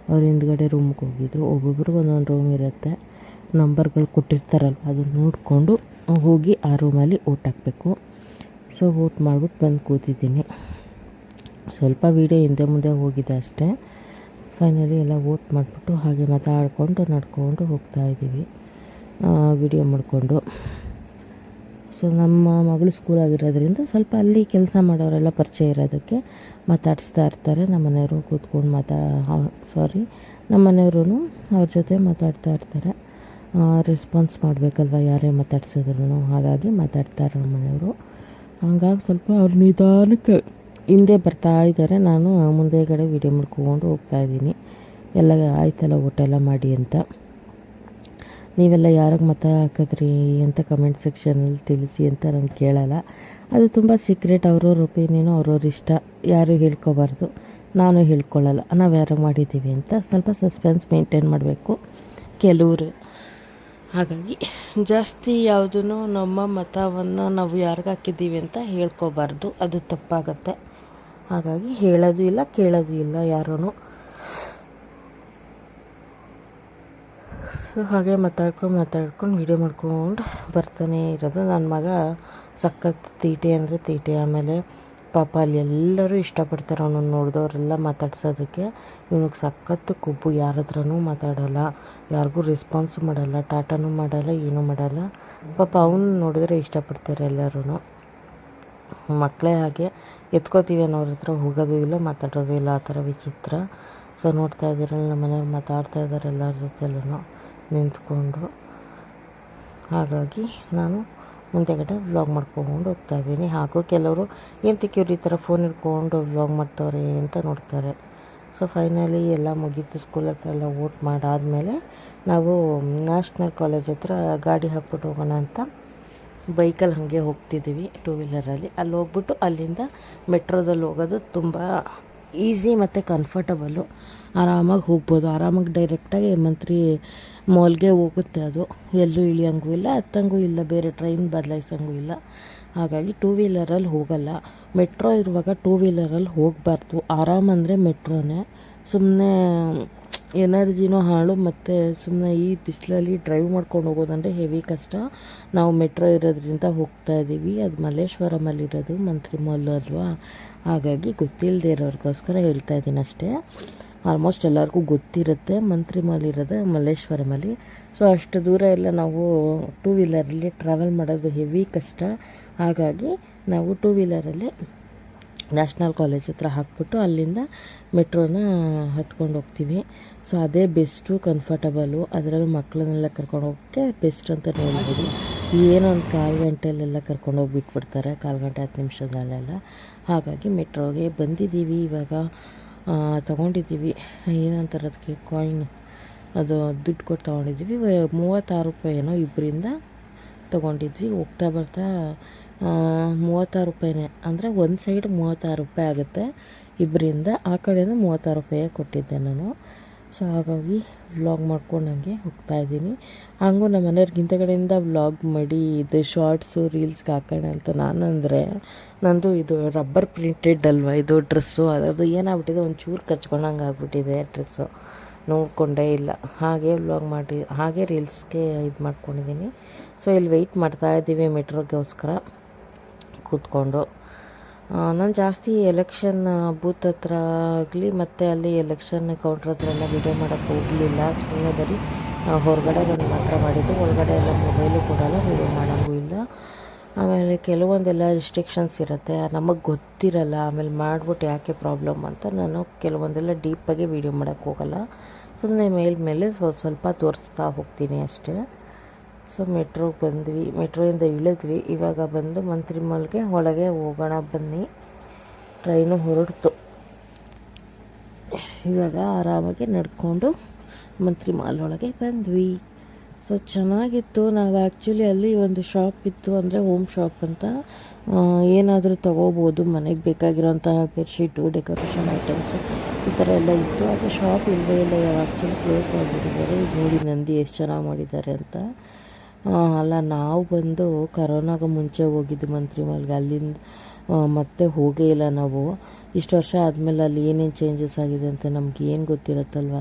ಅವ್ರ ಹಿಂದ್ಗಡೆ ರೂಮ್ಗೆ ಹೋಗಿದ್ರು. ಒಬ್ಬೊಬ್ರಿಗೆ ಒಂದೊಂದು ರೂಮ್ ಇರುತ್ತೆ. ನಂಬರ್ಗಳು ಕೊಟ್ಟಿರ್ತಾರಲ್ವ ಅದನ್ನು ನೋಡಿಕೊಂಡು ಹೋಗಿ ಆ ರೂಮಲ್ಲಿ ಓಟ್ ಹಾಕಬೇಕು. ಸೊ ಓಟ್ ಮಾಡಿಬಿಟ್ಟು ಬಂದು ಕೂತಿದ್ದೀನಿ. ಸ್ವಲ್ಪ ವೀಡಿಯೋ ಹಿಂದೆ ಮುಂದೆ ಹೋಗಿದೆ ಅಷ್ಟೇ. ಫೈನಲಿ ಎಲ್ಲ ಓಟ್ ಮಾಡಿಬಿಟ್ಟು ಹಾಗೆ ಮಾತಾಡಿಕೊಂಡು, ನಡ್ಕೊಂಡು ಹೋಗ್ತಾ ಇದ್ದೀವಿ. ವಿಡಿಯೋ ಮಾಡಿಕೊಂಡು. ಸೊ ನಮ್ಮ ಮಗಳು ಸ್ಕೂಲ್ ಆಗಿರೋದ್ರಿಂದ ಸ್ವಲ್ಪ ಅಲ್ಲಿ ಕೆಲಸ ಮಾಡೋರೆಲ್ಲ ಪರಿಚಯ ಇರೋದಕ್ಕೆ ಮಾತಾಡಿಸ್ತಾ ಇರ್ತಾರೆ. ನಮ್ಮ ಮನೆಯವರು ಕೂತ್ಕೊಂಡು ಮಾತಾ ಸಾರಿ ನಮ್ಮ ಮನೆಯವರು ಅವ್ರ ಜೊತೆ ಮಾತಾಡ್ತಾ ಇರ್ತಾರೆ. ರೆಸ್ಪಾನ್ಸ್ ಮಾಡಬೇಕಲ್ವ? ಯಾರೇ ಮಾತಾಡ್ಸಿದ್ರು ಹಾಗಾಗಿ ಮಾತಾಡ್ತಾರೆ ನಮ್ಮ ಮನೆಯವರು. ಹಂಗಾಗಿ ಸ್ವಲ್ಪ ಅವ್ರ ನಿಧಾನಕ್ಕೆ ಹಿಂದೆ ಬರ್ತಾ ಇದ್ದಾರೆ. ನಾನು ಮುಂದೆಗಡೆ ವೀಡಿಯೋ ಮಾಡ್ಕೊಂಡು ಹೋಗ್ತಾ ಇದ್ದೀನಿ. ಎಲ್ಲ ಆಯ್ತಲ್ಲ ಊಟ ಎಲ್ಲ ಮಾಡಿ ಅಂತ. ನೀವೆಲ್ಲ ಯಾರಿಗೆ ಮತ ಹಾಕಿದ್ರಿ ಅಂತ ಕಮೆಂಟ್ ಸೆಕ್ಷನಲ್ಲಿ ತಿಳಿಸಿ ಅಂತ ನಾನು ಕೇಳಲ್ಲ. ಅದು ತುಂಬ ಸೀಕ್ರೆಟ್ ಅವ್ರವ್ರ ಒಪಿನಿಯನು ಅವ್ರವ್ರ ಇಷ್ಟ. ಯಾರು ಹೇಳ್ಕೊಬಾರ್ದು, ನಾನು ಹೇಳ್ಕೊಳ್ಳಲ್ಲ ನಾವು ಯಾರು ಮಾಡಿದ್ದೀವಿ ಅಂತ ಸ್ವಲ್ಪ ಸಸ್ಪೆನ್ಸ್ ಮೇಂಟೈನ್ ಮಾಡಬೇಕು. ಕೆಲವರು. ಹಾಗಾಗಿ ಜಾಸ್ತಿ ಯಾವುದೂ ನಮ್ಮ ಮತವನ್ನು ನಾವು ಯಾರಿಗೆ ಹಾಕಿದ್ದೀವಿ ಅಂತ ಹೇಳ್ಕೋಬಾರ್ದು. ಅದು ತಪ್ಪಾಗತ್ತೆ. ಹಾಗಾಗಿ ಹೇಳೋದು ಇಲ್ಲ, ಕೇಳೋದು ಇಲ್ಲ ಯಾರೂ ಸೊ ಹಾಗೆ ಮಾತಾಡ್ಕೊಂಡು ಮಾತಾಡ್ಕೊಂಡು ವೀಡಿಯೋ ಮಾಡ್ಕೊಂಡು ಬರ್ತಾನೆ ಇರೋದು. ನನ್ನ ಮಗ ಸಖತ್ ತೀಟೆ ಅಂದರೆ ತೀಟೆ. ಆಮೇಲೆ ಪಾಪ ಅಲ್ಲಿ ಎಲ್ಲರೂ ಇಷ್ಟಪಡ್ತಾರೆ ಅವನನ್ನು ನೋಡಿದವರೆಲ್ಲ ಮಾತಾಡ್ಸೋದಕ್ಕೆ. ಇವನಿಗೆ ಸಖತ್ತು ಕೊಬ್ಬು ಯಾರ ಹತ್ರನೂ ಮಾತಾಡಲ್ಲ. ಯಾರಿಗೂ ರೆಸ್ಪಾನ್ಸ್ ಮಾಡಲ್ಲ, ಟಾಟಾನೂ ಮಾಡಲ್ಲ, ಏನೂ ಮಾಡಲ್ಲ. ಪಾಪ ಅವನು ನೋಡಿದ್ರೆ ಇಷ್ಟಪಡ್ತಾರೆ ಎಲ್ಲರೂ ಮಕ್ಕಳೇ ಹಾಗೆ ಎತ್ಕೋತೀವಿ ಅನ್ನೋರ ಹತ್ರ ಹೋಗೋದು ಇಲ್ಲ, ಮಾತಾಡೋದು ಇಲ್ಲ. ಆ ಥರ ವಿಚಿತ್ರ. ಸೊ ನೋಡ್ತಾ ಇದ್ದೀರಲ್ಲ ನಮ್ಮ ಮನೆಯವ್ರು ಮಾತಾಡ್ತಾ ಇದ್ದಾರೆ ಎಲ್ಲರ ಜೊತೆಲೂ ನಿಂತ್ಕೊಂಡು. ಹಾಗಾಗಿ ನಾನು ಮುಂದೆಗಡೆ ವ್ಲಾಗ್ ಮಾಡ್ಕೊಂಡು ಹೋಗ್ತಾ ಇದ್ದೀನಿ. ಹಾಗೂ ಕೆಲವರು ಎಂತಕ್ಕೆ ಇವ್ರು ಈ ಥರ ಫೋನ್ ಹಿಡ್ಕೊಂಡು ವ್ಲಾಗ್ ಮಾಡ್ತವ್ರೆ ಅಂತ ನೋಡ್ತಾರೆ. ಸೊ ಫೈನಲಿ ಎಲ್ಲ ಮುಗೀತು. ಸ್ಕೂಲ್ ಹತ್ರ ಎಲ್ಲ ಓಟ್ ಮಾಡಾದಮೇಲೆ ನಾವು ನ್ಯಾಷನಲ್ ಕಾಲೇಜ್ ಹತ್ರ ಗಾಡಿ ಹಾಕ್ಬಿಟ್ಟು ಹೋಗೋಣ ಅಂತ ಬೈಕಲ್ಲಿ ಹಾಗೆ ಹೋಗ್ತಿದ್ದೀವಿ ಟೂ ವೀಲರಲ್ಲಿ ಅಲ್ಲಿ. ಹೋಗ್ಬಿಟ್ಟು ಅಲ್ಲಿಂದ ಮೆಟ್ರೋದಲ್ಲಿ ಹೋಗೋದು ತುಂಬ ಈಸಿ ಮತ್ತು ಕಂಫರ್ಟಬಲ್ಲು ಆರಾಮಾಗಿ ಹೋಗ್ಬೋದು. ಆರಾಮಾಗಿ ಡೈರೆಕ್ಟಾಗಿ ಮಂತ್ರಿ ಮಾಲ್ಗೆ ಹೋಗುತ್ತೆ ಅದು. ಎಲ್ಲೂ ಇಳಿಯಂಗೂ ಇಲ್ಲ ಹತ್ತಂಗೂ ಇಲ್ಲ, ಬೇರೆ ಟ್ರೈನ್ ಬದಲಾಯಿಸಂಗೂ ಇಲ್ಲ. ಹಾಗಾಗಿ ಟೂ ವೀಲರಲ್ಲಿ ಹೋಗಲ್ಲ. ಮೆಟ್ರೋ ಇರುವಾಗ ಟೂ ವೀಲರಲ್ಲಿ ಹೋಗಬಾರ್ದು. ಆರಾಮ ಅಂದರೆ ಮೆಟ್ರೋನೇ ಸುಮ್ಮನೆ ಎನರ್ಜಿನೂ ಹಾಳು ಮತ್ತು ಸುಮ್ಮನೆ ಈ ಬಿಸಿಲಲ್ಲಿ ಡ್ರೈವ್ ಮಾಡ್ಕೊಂಡು ಹೋಗೋದಂದರೆ ಹೆವಿ ಕಷ್ಟ. ನಾವು ಮೆಟ್ರೋ ಇರೋದ್ರಿಂದ ಹೋಗ್ತಾ ಇದ್ದೀವಿ ಅದು ಮಲ್ಲೇಶ್ವರಮಲ್ಲಿರೋದು ಮಂತ್ರಿ ಮಾಲ್ ಅಲ್ವಾ? ಹಾಗಾಗಿ ಗೊತ್ತಿಲ್ಲದೆ ಇರೋರಿಗೋಸ್ಕರ ಹೇಳ್ತಾ ಇದ್ದೀನಿ ಅಷ್ಟೇ. ಆಲ್ಮೋಸ್ಟ್ ಎಲ್ಲರಿಗೂ ಗೊತ್ತಿರುತ್ತೆ, ಮಂತ್ರಿ ಮಾಲ್ ಇರೋದು ಮಲ್ಲೇಶ್ವರಮಲ್ಲಿ ಸೊ ಅಷ್ಟು ದೂರ ಎಲ್ಲ ನಾವು ಟೂ ವೀಲರಲ್ಲಿ ಟ್ರಾವೆಲ್ ಮಾಡೋದು ಹೆವಿ ಕಷ್ಟ. ಹಾಗಾಗಿ ನಾವು ಟೂ ವೀಲರಲ್ಲಿ ನ್ಯಾಷನಲ್ ಕಾಲೇಜ್ ಹತ್ರ ಹಾಕ್ಬಿಟ್ಟು ಅಲ್ಲಿಂದ ಮೆಟ್ರೋನ ಹತ್ಕೊಂಡು ಹೋಗ್ತೀವಿ. ಸೊ ಅದೇ ಬೆಸ್ಟು ಕಂಫರ್ಟಬಲು ಅದರಲ್ಲೂ ಮಕ್ಕಳನ್ನೆಲ್ಲ ಕರ್ಕೊಂಡು ಹೋಗೋಕ್ಕೆ ಬೆಸ್ಟ್ ಅಂತ ಹೇಳ್ಬೋದು ಏನೋ ಒಂದು ಕಾಲು ಗಂಟೆಯಲ್ಲೆಲ್ಲ ಕರ್ಕೊಂಡು ಹೋಗಿಬಿಟ್ಬಿಡ್ತಾರೆ, ಕಾಲು ಗಂಟೆ ಹತ್ತು ನಿಮಿಷದಲ್ಲೆಲ್ಲ. ಹಾಗಾಗಿ ಮೆಟ್ರೋಗೆ ಬಂದಿದ್ದೀವಿ ಇವಾಗ. ತೊಗೊಂಡಿದ್ದೀವಿ. ಏನಂತಾರೆ ಅದಕ್ಕೆ ಕಾಯಿನ್ ಅದು ದುಡ್ಡು ಕೊಟ್ಟು ತೊಗೊಂಡಿದ್ವಿ ಮೂವತ್ತಾರು ರೂಪಾಯಿ ಏನೋ ಇಬ್ಬರಿಂದ ತೊಗೊಂಡಿದ್ವಿ. ಹೋಗ್ತಾ ಬರ್ತಾ ಮೂವತ್ತಾರು ರೂಪಾಯಿನೇ. ಅಂದರೆ ಒಂದು ಸೈಡ್ ಮೂವತ್ತಾರು ರೂಪಾಯಿ ಆಗುತ್ತೆ. ಇಬ್ಬರಿಂದ ಆ ಕಡೆಯಿಂದ ಮೂವತ್ತಾರು ರೂಪಾಯಿ ಕೊಟ್ಟಿದ್ದೆ ನಾನು. ಸೊ ಹಾಗಾಗಿ ವ್ಲಾಗ್ ಮಾಡ್ಕೊಂಡು ಹಂಗೆ ಹೋಗ್ತಾ ಇದ್ದೀನಿ. ಹಾಗೂ ನಮ್ಮ ಮನೆಯವ್ರಿಗೆ ಕಡೆಯಿಂದ ವ್ಲಾಗ್ ಮಾಡಿ, ಇದು ಶಾರ್ಟ್ಸು ರೀಲ್ಸ್ಗೆ ಹಾಕೋಣ ಅಂತ ನಾನು ಅಂದರೆ ನಂದು ಇದು ರಬ್ಬರ್ ಪ್ರಿಂಟೆಡ್ ಅಲ್ವಾ, ಇದು ಡ್ರೆಸ್ಸು ಅದು ಏನಾಗ್ಬಿಟ್ಟಿದೆ, ಒಂಚೂರು ಕಚ್ಕೊಂಡಂಗೆ ಆಗ್ಬಿಟ್ಟಿದೆ ಡ್ರೆಸ್ಸು ನೋಡಿಕೊಂಡೇ ಇಲ್ಲ. ಹಾಗೆ ವ್ಲಾಗ್ ಮಾಡಿ, ಹಾಗೆ ರೀಲ್ಸ್ಗೆ ಇದು ಮಾಡ್ಕೊಂಡಿದ್ದೀನಿ. ಸೊ ಇಲ್ಲಿ ವೆಯ್ಟ್ ಮಾಡ್ತಾ ಇದ್ದೀವಿ ಮೆಟ್ರೋಗೋಸ್ಕರ ಕೂತ್ಕೊಂಡು. ನಾನು ಜಾಸ್ತಿ ಎಲೆಕ್ಷನ್ ಬೂತ್ ಹತ್ರ ಆಗಲಿ, ಮತ್ತು ಅಲ್ಲಿ ಎಲೆಕ್ಷನ್ ಕೌಂಟ್ರ್ ಹತ್ರ ಎಲ್ಲ ವಿಡಿಯೋ ಮಾಡೋಕ್ಕೆ ಹೋಗಲಿಲ್ಲ. ಸುಮ್ಮನೆ ಬರೀ ಹೊರಗಡೆ ಬಂದು ಮಾತ್ರ ಮಾಡಿದ್ದು. ಒಳಗಡೆ ಎಲ್ಲ ಮೊಬೈಲು ಕೊಡಲ್ಲ ವಿಡಿಯೋ ಮಾಡೋಂಗೂ ಇಲ್ಲ. ಆಮೇಲೆ ಕೆಲವೊಂದೆಲ್ಲ ರಿಸ್ಟ್ರಿಕ್ಷನ್ಸ್ ಇರುತ್ತೆ. ನಮಗೆ ಗೊತ್ತಿರಲ್ಲ, ಆಮೇಲೆ ಮಾಡ್ಬಿಟ್ಟು ಯಾಕೆ ಪ್ರಾಬ್ಲಮ್ ಅಂತ. ನಾನು ಕೆಲವೊಂದೆಲ್ಲ ಡೀಪಾಗಿ ವೀಡಿಯೋ ಮಾಡೋಕ್ಕೆ ಹೋಗಲ್ಲ. ಸುಮ್ಮನೆ ಮೇಲ್ ಮೇಲೆ ಸ್ವಲ್ಪ ಸ್ವಲ್ಪ ತೋರಿಸ್ತಾ ಹೋಗ್ತೀನಿ ಅಷ್ಟೇ. ಸೊ ಮೆಟ್ರೋಗೆ ಬಂದ್ವಿ ಮೆಟ್ರೋಯಿಂದ ಇಳಿದ್ವಿ. ಇವಾಗ ಬಂದು ಮಂತ್ರಿ ಮಾಲ್ಗೆ ಒಳಗೆ ಹೋಗೋಣ ಬನ್ನಿ. ಟ್ರೈನು ಹೊರಡ್ತು. ಇವಾಗ ಆರಾಮಾಗಿ ನಡ್ಕೊಂಡು ಮಂತ್ರಿ ಮಾಲ್ ಒಳಗೆ ಬಂದ್ವಿ. ಸೊ ಚೆನ್ನಾಗಿತ್ತು. ನಾವು ಆ್ಯಕ್ಚುಲಿ ಅಲ್ಲಿ ಒಂದು ಶಾಪ್ ಇತ್ತು ಅಂದರೆ ಹೋಮ್ ಶಾಪ್ ಅಂತ. ಏನಾದರೂ ತೊಗೋಬೋದು. ಮನೆಗೆ ಬೇಕಾಗಿರೋಂತಹ ಬೆಡ್ಶೀಟು ಡೆಕೋರೇಷನ್ ಐಟಮ್ಸು ಈ ಥರ ಎಲ್ಲ ಇತ್ತು. ಅದು ಶಾಪ್ ಇಲ್ಲವೇ ಇಲ್ಲ. ಆ್ಯಕ್ಚುಲಿ ಕ್ಲೋಸ್ ಮಾಡಿಬಿಟ್ಟಿದ್ದಾರೆ. ನೋಡಿ ನಂದಿ ಎಷ್ಟು ಚೆನ್ನಾಗಿ ಮಾಡಿದ್ದಾರೆ ಅಂತ. ಅಲ್ಲ, ನಾವು ಬಂದು ಕರೋನಾಗ ಮುಂಚೆ ಹೋಗಿದ್ದು ಮಂತ್ರಿ ಮಾಲ್ಗೆ. ಅಲ್ಲಿಂದ ಮತ್ತೆ ಹೋಗೇ ಇಲ್ಲ ನಾವು. ಇಷ್ಟು ವರ್ಷ ಆದಮೇಲೆ ಅಲ್ಲಿ ಏನೇನು ಚೇಂಜಸ್ ಆಗಿದೆ ಅಂತ ನಮ್ಗೆ ಏನು ಗೊತ್ತಿರತ್ತಲ್ವ?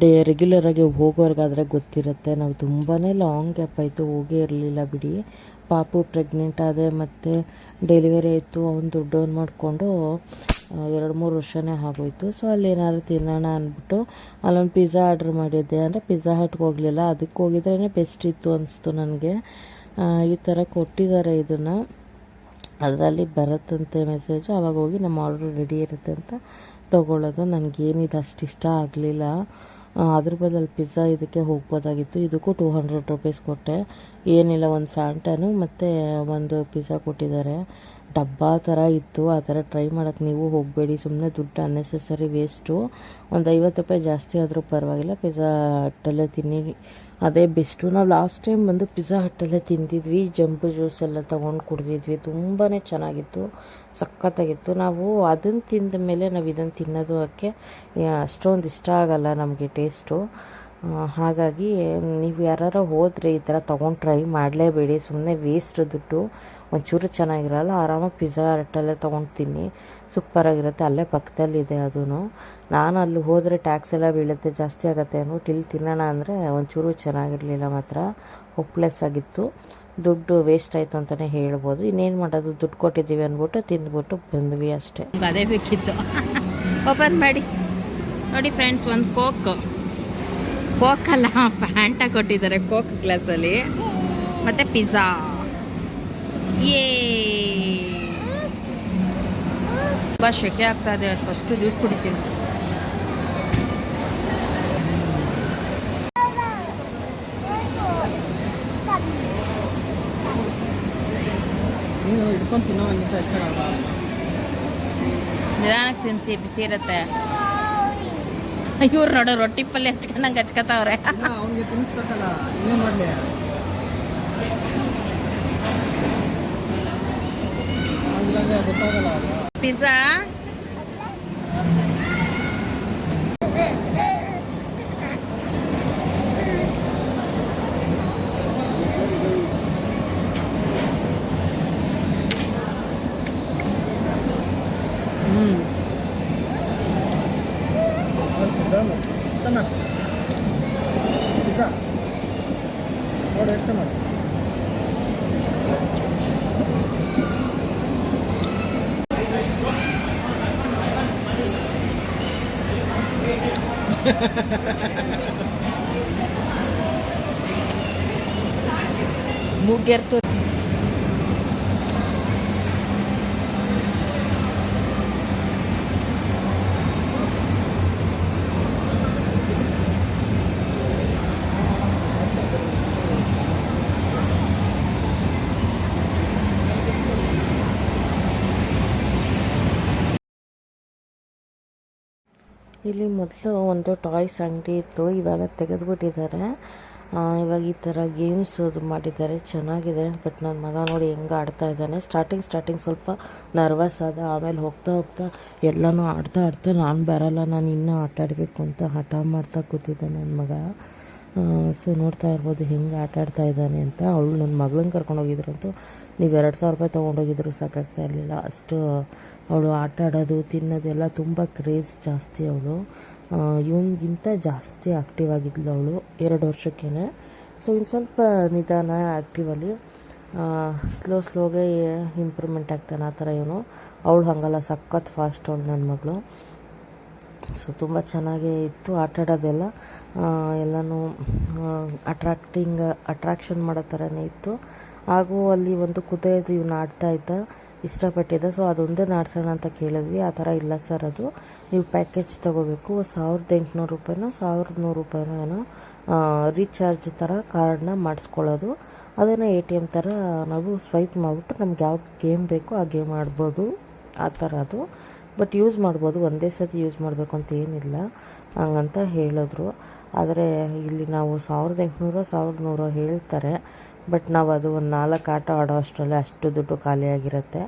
ಡೇ ರೆಗ್ಯುಲರಾಗಿ ಹೋಗೋರ್ಗಾದರೆ ಗೊತ್ತಿರುತ್ತೆ. ನಾವು ತುಂಬಾ ಲಾಂಗ್ ಗ್ಯಾಪ್ ಆಯಿತು, ಹೋಗೇ ಇರಲಿಲ್ಲ ಬಿಡಿ. ಪಾಪು ಪ್ರೆಗ್ನೆಂಟ್ ಆದರೆ ಮತ್ತು ಡೆಲಿವರಿ ಆಯಿತು, ಅವ್ನು ದುಡ್ಡೋನ್ ಮಾಡಿಕೊಂಡು ಎರಡು ಮೂರು ವರ್ಷನೇ ಆಗೋಯ್ತು. ಸೊ ಅಲ್ಲಿ ಏನಾದರೂ ತಿನ್ನೋಣ ಅಂದ್ಬಿಟ್ಟು ಅಲ್ಲೊಂದು ಪಿಜ್ಜಾ ಆರ್ಡ್ರ್ ಮಾಡಿದ್ದೆ. ಅಂದರೆ ಪಿಜ್ಜಾ ಹಟ್ಗೆ ಹೋಗಲಿಲ್ಲ. ಅದಕ್ಕೆ ಹೋಗಿದ್ರೇ ಬೆಸ್ಟ್ ಇತ್ತು ಅನಿಸ್ತು ನನಗೆ. ಈ ಥರ ಕೊಟ್ಟಿದ್ದಾರೆ ಇದನ್ನು. ಅದರಲ್ಲಿ ಬರುತ್ತಂತೆ ಮೆಸೇಜು ಅವಾಗ ಹೋಗಿ ನಮ್ಮ ಆರ್ಡ್ರ್ ರೆಡಿ ಇರುತ್ತೆ ಅಂತ ತೊಗೊಳ್ಳೋದು. ನನಗೇನಿದು ಅಷ್ಟು ಇಷ್ಟ ಆಗಲಿಲ್ಲ. ಅದ್ರ ಬದಲು ಪಿಜ್ಜಾ ಇದಕ್ಕೆ ಹೋಗ್ಬೋದಾಗಿತ್ತು. ಇದಕ್ಕೂ ಟೂ ಹಂಡ್ರೆಡ್ ರುಪೀಸ್ ಕೊಟ್ಟೆ. ಏನಿಲ್ಲ, ಒಂದು ಫ್ಯಾಂಟನು ಮತ್ತು ಒಂದು ಪಿಜ್ಜಾ ಕೊಟ್ಟಿದ್ದಾರೆ. ಡಬ್ಬ ಥರ ಇತ್ತು, ಆ ಥರ ಟ್ರೈ ಮಾಡೋಕ್ಕೆ ನೀವು ಹೋಗಬೇಡಿ. ಸುಮ್ಮನೆ ದುಡ್ಡು ಅನ್ನೆಸೆಸರಿ ವೇಸ್ಟು ಒಂದು ಐವತ್ತು ರೂಪಾಯಿ ಜಾಸ್ತಿ ಆದರೂ ಪರವಾಗಿಲ್ಲ ಪಿಜ್ಜಾ ಹಟ್ಟಲ್ಲೇ ತಿನ್ನಿ ಅದೇ ಬೆಸ್ಟು ನಾವು ಲಾಸ್ಟ್ ಟೈಮ್ ಬಂದು ಪಿಜ್ಜಾ ಹಟ್ಟಲ್ಲೇ ತಿಂದಿದ್ವಿ, ಜಂಬು ಜ್ಯೂಸ್ ಎಲ್ಲ ತೊಗೊಂಡು ಕುಡಿದಿದ್ವಿ. ತುಂಬಾ ಚೆನ್ನಾಗಿತ್ತು, ಸಖತ್ತಾಗಿತ್ತು. ನಾವು ಅದನ್ನು ತಿಂದ ಮೇಲೆ ನಾವು ಇದನ್ನು ತಿನ್ನೋದು ಅದಕ್ಕೆ ಅಷ್ಟೊಂದು ಇಷ್ಟ ಆಗಲ್ಲ ನಮಗೆ ಟೇಸ್ಟು ಹಾಗಾಗಿ ನೀವು ಯಾರು ಹೋದರೆ ಈ ಥರ ತೊಗೊಂಡು ಟ್ರೈ ಮಾಡಲೇಬೇಡಿ. ಸುಮ್ಮನೆ ವೇಸ್ಟ್ ದುಡ್ಡು. ಒಂಚೂರು ಚೆನ್ನಾಗಿರಲ್ಲ, ಆರಾಮಾಗಿ ಪಿಜ್ಜಾ ಹಟ್ಟಲ್ಲೇ ತಿನ್ನಿ ಸೂಪರಾಗಿರುತ್ತೆ, ಅಲ್ಲೇ ಪಕ್ಕದಲ್ಲಿದೆ ಅದೂ ನಾನು ಅಲ್ಲಿ ಹೋದರೆ ಟ್ಯಾಕ್ಸ್ ಎಲ್ಲ ಬೀಳುತ್ತೆ, ಜಾಸ್ತಿ ಆಗುತ್ತೆ ಅಂದ್ಬಿಟ್ಟು ಇಲ್ಲಿ ತಿನ್ನೋಣ ಅಂದರೆ ಒಂಚೂರು ಚೆನ್ನಾಗಿರಲಿಲ್ಲ ಮಾತ್ರ. ಹೋಪ್ಲೆಸ್ ಆಗಿತ್ತು. ದುಡ್ಡು ವೇಸ್ಟ್ ಆಯಿತು ಅಂತಲೇ ಹೇಳ್ಬೋದು. ಇನ್ನೇನು ಮಾಡೋದು, ದುಡ್ಡು ಕೊಟ್ಟಿದ್ದೀವಿ ಅಂದ್ಬಿಟ್ಟು ತಿಂದ್ಬಿಟ್ಟು ಬಂದ್ವಿ ಅಷ್ಟೇ. ಅದೇ ಬೇಕಿತ್ತು. ಓಪನ್ ಮಾಡಿ. ನೋಡಿ ಫ್ರೆಂಡ್ಸ್ ಒಂದು ಕೋಕ್ ಕೋಕಲ್ಲ ಫ್ಯಾಂಟ ಕೊಟ್ಟಿದ್ದಾರೆ ಕೋಕ್ ಗ್ಲಾಸಲ್ಲಿ ಮತ್ತು ಪಿಜ್ಜಾ ಏ ತುಂಬ ಶೆಕೆ ಆಗ್ತಾ ಇದೆ ಫಸ್ಟು ಜ್ಯೂಸ್ ಕುಡಿತೀನಿ ನೀನು ಹಿಡ್ಕೊಂಡು ತಿನ್ನೋ ಅಂತ ಹೆಚ್ಚಾಗಲ್ಲ ನಿಧಾನಕ್ಕೆ ತಿನ್ಸಿ ಬಿಸಿ ಇರುತ್ತೆ. ಇವ್ರು ನೋಡೋ ರೊಟ್ಟಿ ಪಲ್ಯ ಹಚ್ಕೊಂಡಂಗೆ ಹಚ್ಕೊತಾವ್ರೆ. ಇಲ್ಲ ಅವ್ನಿಗೆ ತಿನ್ನಿಸ್ಬೇಕಲ್ಲ ಇನ್ನೇ ಮಾಡಲಿ? పిజ్జా મુગેર તો ಇಲ್ಲಿ ಮೊದಲು ಒಂದು ಟಾಯ್ಸ್ ಅಂಗಡಿ ಇತ್ತು, ಇವಾಗ ತೆಗೆದುಬಿಟ್ಟಿದ್ದಾರೆ. ಇವಾಗ ಈ ಥರ ಗೇಮ್ಸ್ ಅದು ಮಾಡಿದ್ದಾರೆ, ಚೆನ್ನಾಗಿದೆ. ಬಟ್ ನನ್ನ ಮಗ ನೋಡಿ ಹೆಂಗೆ ಆಡ್ತಾ ಇದ್ದಾನೆ. ಸ್ಟಾರ್ಟಿಂಗ್ ಸ್ಟಾರ್ಟಿಂಗ್ ಸ್ವಲ್ಪ ನರ್ವಸ್ ಆದ, ಆಮೇಲೆ ಹೋಗ್ತಾ ಹೋಗ್ತಾ ಎಲ್ಲನೂ ಆಡ್ತಾ ಆಡ್ತಾ ನಾನು ಬರಲ್ಲ, ನಾನು ಇನ್ನೂ ಆಟ ಆಡಬೇಕು ಅಂತ ಹಠ ಮಾಡ್ತಾ ಕೂತಿದ್ದೆ ನನ್ನ ಮಗ. ಸೊ ನೋಡ್ತಾ ಇರ್ಬೋದು ಹೆಂಗೆ ಆಟ ಆಡ್ತಾ ಇದ್ದಾನೆ ಅಂತ. ಅವಳು ನನ್ನ ಮಗಳನ್ನ ಕರ್ಕೊಂಡು ಹೋಗಿದ್ರಂತೂ ನೀವು ಎರಡು ಸಾವಿರ ರೂಪಾಯಿ ತೊಗೊಂಡೋಗಿದ್ರು ಸಾಕಾಗ್ತಾ ಇರಲಿಲ್ಲ. ಅಷ್ಟು ಅವಳು ಆಟ ಆಡೋದು ತಿನ್ನೋದೆಲ್ಲ ತುಂಬ ಕ್ರೇಜ್ ಜಾಸ್ತಿ ಅವಳು. ಇವನಿಗಿಂತ ಜಾಸ್ತಿ ಆ್ಯಕ್ಟಿವ್ ಆಗಿದ್ಲು ಅವಳು ಎರಡು ವರ್ಷಕ್ಕೇ ಸೊ ಇನ್ನು ಸ್ವಲ್ಪ ನಿಧಾನ ಆ್ಯಕ್ಟಿವಲ್ಲಿ ಸ್ಲೋ ಸ್ಲೋಗೆ ಇಂಪ್ರೂವ್ಮೆಂಟ್ ಆಗ್ತಾನೆ ಆ ಥರ ಇವನು. ಅವಳು ಹಾಗಲ್ಲ ಸಖತ್ ಫಾಸ್ಟ್ ಅವಳು ನನ್ನ ಮಗಳು. ಸೊ ತುಂಬ ಚೆನ್ನಾಗೇ ಇತ್ತು ಆಟ ಆಡೋದೆಲ್ಲ. ಆ, ಎಲ್ಲನೂ ಅಟ್ರಾಕ್ಟಿಂಗ್ ಅಟ್ರಾಕ್ಷನ್ ಮಾಡೋ ಥರನೇ ಇತ್ತು. ಹಾಗೂ ಅಲ್ಲಿ ಒಂದು ಕುದುರೆದು ಇವ್ನು ಆಡ್ತಾ ಇದ್ದ, ಇಷ್ಟಪಟ್ಟಿದ್ದ. ಸೊ ಅದೊಂದೇ ನಾಡ್ಸೋಣ ಅಂತ ಕೇಳಿದ್ವಿ. ಆ ಥರ ಇಲ್ಲ ಸರ್ ಅದು. ನೀವು ಪ್ಯಾಕೇಜ್ ತೊಗೋಬೇಕು. ಸಾವಿರದ ಎಂಟುನೂರು ರೂಪಾಯಿನೋ, ಸಾವಿರದ ನೂರು ರೂಪಾಯಿನೋ ಏನೋ ರೀಚಾರ್ಜ್ ಥರ ಕಾರ್ಡನ್ನ ಮಾಡಿಸ್ಕೊಳ್ಳೋದು. ಅದನ್ನು ಎ ಟಿ ಎಂ ಥರ ನಾವು ಸ್ವೈಪ್ ಮಾಡಿಬಿಟ್ಟು ನಮ್ಗೆ ಯಾವ ಗೇಮ್ ಬೇಕೋ ಆ ಗೇಮ್ ಆಡ್ಬೋದು. ಆ ಥರ ಅದು. ಬಟ್ ಯೂಸ್ ಮಾಡ್ಬೋದು. ಒಂದೇ ಸತಿ ಯೂಸ್ ಮಾಡಬೇಕು ಅಂತ ಏನಿಲ್ಲ. ಹಂಗಂತ ಹೇಳಿದ್ರು. ಆದರೆ ಇಲ್ಲಿ ನಾವು ಸಾವಿರದ ಎಂಟುನೂರು, ಸಾವಿರದ ನೂರು ಹೇಳ್ತಾರೆ. ಬಟ್ ನಾವು ಅದು ಒಂದು ನಾಲ್ಕು ಆಟ ಆಡೋ ಅಷ್ಟರಲ್ಲೇ ಅಷ್ಟು ದುಡ್ಡು ಖಾಲಿಯಾಗಿರುತ್ತೆ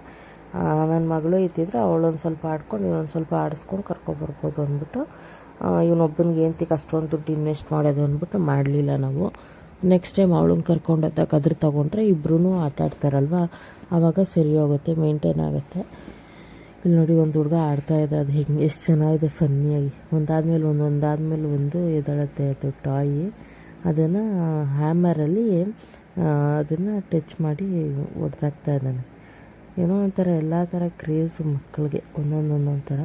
ನನ್ನ ಮಗಳು ಇದ್ದಿದ್ರೆ ಅವಳೊಂದು ಸ್ವಲ್ಪ ಆಡ್ಕೊಂಡು ಇವನೊಂದು ಸ್ವಲ್ಪ ಆಡಿಸ್ಕೊಂಡು ಕರ್ಕೊಬರ್ಬೋದು ಅಂದ್ಬಿಟ್ಟು ಇವನೊಬ್ಬನಿಗೆ ಏಂತಿಗೆ ಅಷ್ಟೊಂದು ದುಡ್ಡು ಇನ್ವೆಸ್ಟ್ ಮಾಡೋದು ಅಂದ್ಬಿಟ್ಟು ಮಾಡಲಿಲ್ಲ ನಾವು. ನೆಕ್ಸ್ಟ್ ಟೈಮ್ ಅವಳನ್ನ ಕರ್ಕೊಂಡು ಹೋದಾಗ ಅದ್ರ ತೊಗೊಂಡ್ರೆ ಇಬ್ಬರೂ ಆಟ ಆಡ್ತಾರಲ್ವ ಆವಾಗ ಸರಿ ಹೋಗುತ್ತೆ ಮೇಂಟೈನ್ ಆಗುತ್ತೆ. ಇಲ್ಲಿ ನೋಡಿ ಒಂದು ಹುಡುಗ ಆಡ್ತಾ ಇದೆ. ಅದು ಹೆಂಗೆ ಎಷ್ಟು ಚೆನ್ನಾಗಿದೆ ಫನ್ನಿಯಾಗಿ ಒಂದಾದ್ಮೇಲೆ ಒಂದು ಒಂದಾದ್ಮೇಲೆ ಒಂದು ಎದಳತ್ತೆ ಅದು ಟಾಯಿ ಅದನ್ನು ಹ್ಯಾಮರಲ್ಲಿ ಅದನ್ನು ಟಚ್ ಮಾಡಿ ಒಡೆದಾಗ್ತಾ ಇದ್ದಾನೆ. ಏನೋ ಒಂಥರ ಎಲ್ಲ ಥರ ಕ್ರೇಜ್ ಮಕ್ಕಳಿಗೆ ಒಂದೊಂದೊಂದೊಂದು ಒಂದೊಂದು ಥರ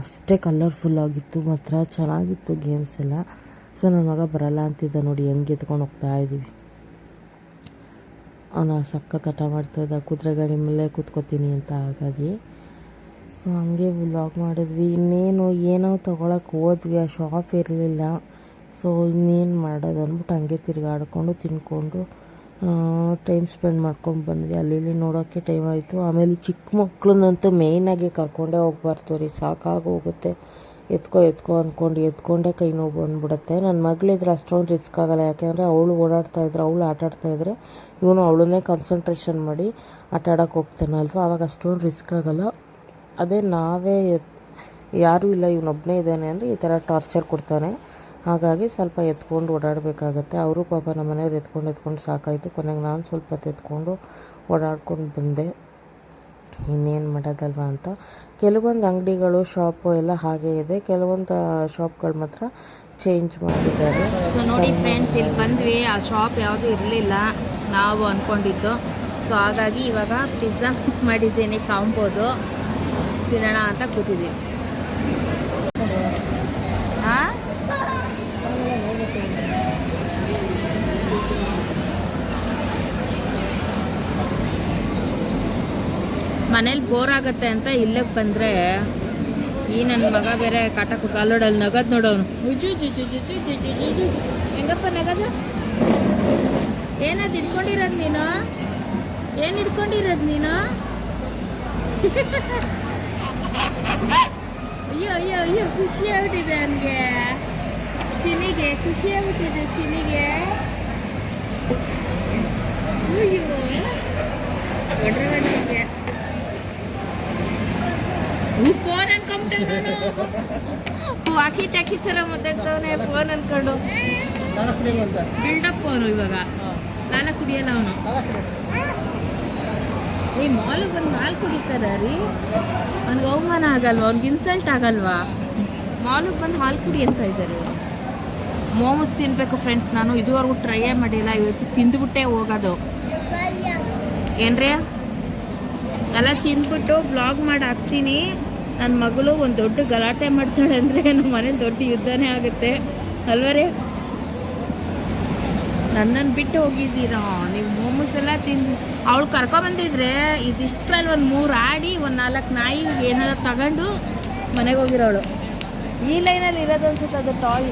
ಅಷ್ಟೇ ಕಲರ್ಫುಲ್ ಆಗಿತ್ತು, ಮಾತ್ರ ಚೆನ್ನಾಗಿತ್ತು ಗೇಮ್ಸ್ ಎಲ್ಲ. ಸೊ ನನ್ನ ಮಗ ಬರಲ್ಲ ಅಂತಿದ್ದ ನೋಡಿ, ಹೆಂಗೆ ಎತ್ಕೊಂಡು ಹೋಗ್ತಾ ಇದ್ದೀವಿ ಅವನ ಸಕ್ಕ ತಟ ಮಾಡ್ತಾಯಿದ್ದ ಕುದುರೆ ಗಾಡಿ ಮೇಲೆ ಕೂತ್ಕೋತೀನಿ ಅಂತ ಹಾಗಾಗಿ. ಸೊ ಹಂಗೆ ವ್ಲಾಗ್ ಮಾಡಿದ್ವಿ. ಇನ್ನೇನು ಏನೋ ತೊಗೊಳಕ್ಕೆ ಹೋದ್ವಿ. ಆ ಶಾಪ್ ಇರಲಿಲ್ಲ. ಸೊ ಇನ್ನೇನು ಮಾಡೋದು ಅಂದ್ಬಿಟ್ಟು ಹಂಗೆ ತಿರುಗಾಡ್ಕೊಂಡು ತಿನ್ಕೊಂಡು ಟೈಮ್ ಸ್ಪೆಂಡ್ ಮಾಡ್ಕೊಂಡು ಬಂದ್ವಿ. ಅಲ್ಲಿ ಇಲ್ಲಿ ನೋಡೋಕ್ಕೆ ಟೈಮ್ ಆಯಿತು. ಆಮೇಲೆ ಚಿಕ್ಕ ಮಕ್ಳನ್ನಂತೂ ಮೇಯ್ನಾಗಿ ಕರ್ಕೊಂಡೇ ಹೋಗ್ಬಾರ್ದು ರೀ. ಸಾಕಾಗಿ ಹೋಗುತ್ತೆ. ಎತ್ಕೊ ಎತ್ಕೊ ಅಂದ್ಕೊಂಡು ಎತ್ಕೊಂಡೆ ಕೈ ನೋವು ಬಂದ್ಬಿಡುತ್ತೆ. ನನ್ನ ಮಗಳಿದ್ರೆ ಅಷ್ಟೊಂದು ರಿಸ್ಕ್ ಆಗಲ್ಲ. ಯಾಕೆಂದರೆ ಅವಳು ಓಡಾಡ್ತಾ ಇದ್ರೆ, ಅವಳು ಆಟಾಡ್ತಾ ಇದ್ರೆ, ಇವನು ಅವಳನ್ನೇ ಕಾನ್ಸಂಟ್ರೇಷನ್ ಮಾಡಿ ಆಟಾಡೋಕೆ ಹೋಗ್ತಾನಲ್ವ? ಅವಾಗ ಅಷ್ಟೊಂದು ರಿಸ್ಕ್ ಆಗಲ್ಲ. ಅದೇ ನಾವೇ ಯಾರೂ ಇಲ್ಲ ಇವನೊಬ್ಬನೇ ಇದ್ದಾನೆ ಅಂದರೆ ಈ ಥರ ಟಾರ್ಚರ್ ಕೊಡ್ತಾನೆ. ಹಾಗಾಗಿ ಸ್ವಲ್ಪ ಎತ್ಕೊಂಡು ಓಡಾಡಬೇಕಾಗತ್ತೆ. ಅವರು ಪಾಪ ನಮ್ಮ ಮನೆಯವ್ರು ಎತ್ಕೊಂಡು ಎತ್ಕೊಂಡು ಸಾಕಾಯಿತು. ಕೊನೆಗೆ ನಾನು ಸ್ವಲ್ಪ ಎತ್ಕೊಂಡು ಓಡಾಡ್ಕೊಂಡು ಬಂದೆ. ಇನ್ನೇನು ಮಾಡೋದಲ್ವ ಅಂತ. ಕೆಲವೊಂದು ಅಂಗಡಿಗಳು ಶಾಪು ಎಲ್ಲ ಹಾಗೆ ಇದೆ. ಕೆಲವೊಂದು ಶಾಪ್ಗಳು ಮಾತ್ರ ಚೇಂಜ್ ಮಾಡಿದ್ದಾರೆ. ಸೊ ನೋಡಿ ಫ್ರೆಂಡ್ಸ್ ಇಲ್ಲಿ ಬಂದ್ವಿ. ಆ ಶಾಪ್ ಯಾವುದೂ ಇರಲಿಲ್ಲ. ನಾವು ಅಂದ್ಕೊಂಡಿದ್ದು ಸೊ ಹಾಗಾಗಿ ಇವಾಗ ಪಿಜ್ಜಾ ಮಾಡಿದ್ದೀನಿ, ಕಾಂಬೋದು. ತಿನ್ನೋಣ ಅಂತ ಕೂತಿದ್ದೀವಿ ಮನೇಲಿ ಬೋರ್ ಆಗತ್ತೆ ಅಂತ ಇಲ್ಲಕ್ಕೆ ಬಂದರೆ ಈ ನನ್ನ ಮಗ ಬೇರೆ ಕಾಟ ಕುಟ್ಟ ಅಲ್ಲೋಡಲ್ಲಿ ನಗದ್ ನೋಡೋನು ಹೆಂಗಪ್ಪ ನಗದು? ಏನದು ಇಟ್ಕೊಂಡಿರೋದು ನೀನು? ಏನು ಇಟ್ಕೊಂಡಿರೋದು ನೀನು? ಅಯ್ಯೋ ಅಯ್ಯೋ ಅಯ್ಯೋ ಖುಷಿ ಆಗ್ಬಿಟ್ಟಿದೆ ನನಗೆ. ಚಿನಿಗೆ ಖುಷಿ ಆಗ್ಬಿಟ್ಟಿದೆ ಚಿನಿಗೆ. ಅಯ್ಯೋ ಒಡ್ರಗಡೆ ಈ ಫೋನ್ ಅನ್ಕೊಂಬಿಟ್ಟವನು ವಾಕಿ ಟಾಕಿ ಥರ ಮಾತಾಡ್ತವನೆ ಫೋನ್ ಅನ್ಕೊಂಡು. ಬಿಲ್ಡಪ್ ಅವನು ಇವಾಗ. ಲಾಲ ಕುಡಿಯಲ್ಲ ಅವನು. ಈ ಮಾಲಿಗೆ ಬಂದು ಹಾಲು ಕುಡಿತಾರ ರೀ. ಅವ್ನಿಗೆ ಅವಮಾನ ಆಗಲ್ವಾ? ಅವ್ನಿಗೆ ಇನ್ಸಲ್ಟ್ ಆಗಲ್ವಾ? ಮಾಲಿಗೆ ಬಂದು ಹಾಲು ಕುಡಿ ಅಂತ ಇದ್ದಾರೆ. ಮೋಮೋಸ್ ತಿನ್ಬೇಕು ಫ್ರೆಂಡ್ಸ್ ನಾನು ಇದುವರೆಗೂ ಟ್ರೈಯೇ ಮಾಡಿಲ್ಲ. ಇವತ್ತು ತಿಂದುಬಿಟ್ಟೆ ಹೋಗೋದು. ಏನ್ರಿ? ಎಲ್ಲ ತಿಂದ್ಬಿಟ್ಟು ಬ್ಲಾಗ್ ಮಾಡಿ ಹಾಕ್ತೀನಿ. ನನ್ನ ಮಗಳು ಒಂದು ದೊಡ್ಡ ಗಲಾಟೆ ಮಾಡ್ತಾಳೆ ಅಂದರೆ ನಮ್ಮ ಮನೆ ದೊಡ್ಡ ಯುದ್ಧನೇ ಆಗುತ್ತೆ. ಅಲ್ವರೇ ನನ್ನನ್ನು ಬಿಟ್ಟು ಹೋಗಿದ್ದೀರಾ? ನೀವು ಮೋಮೋಸ್ ಎಲ್ಲ ತಿಂದು ಅವಳು ಕರ್ಕೊಬಂದಿದ್ರೆ ಇದಿಷ್ಟರಲ್ಲಿ ಒಂದು ಮೂರು ಆಡಿ ಒಂದು ನಾಲ್ಕು ನಾಯಿ ಏನಾರ ತಗೊಂಡು ಮನೆಗೆ ಹೋಗಿರೋಳು. ಈ ಲೈನಲ್ಲಿ ಇರೋದು ಅನ್ಸುತ್ತೆ ಅದು ಟಾಯ್.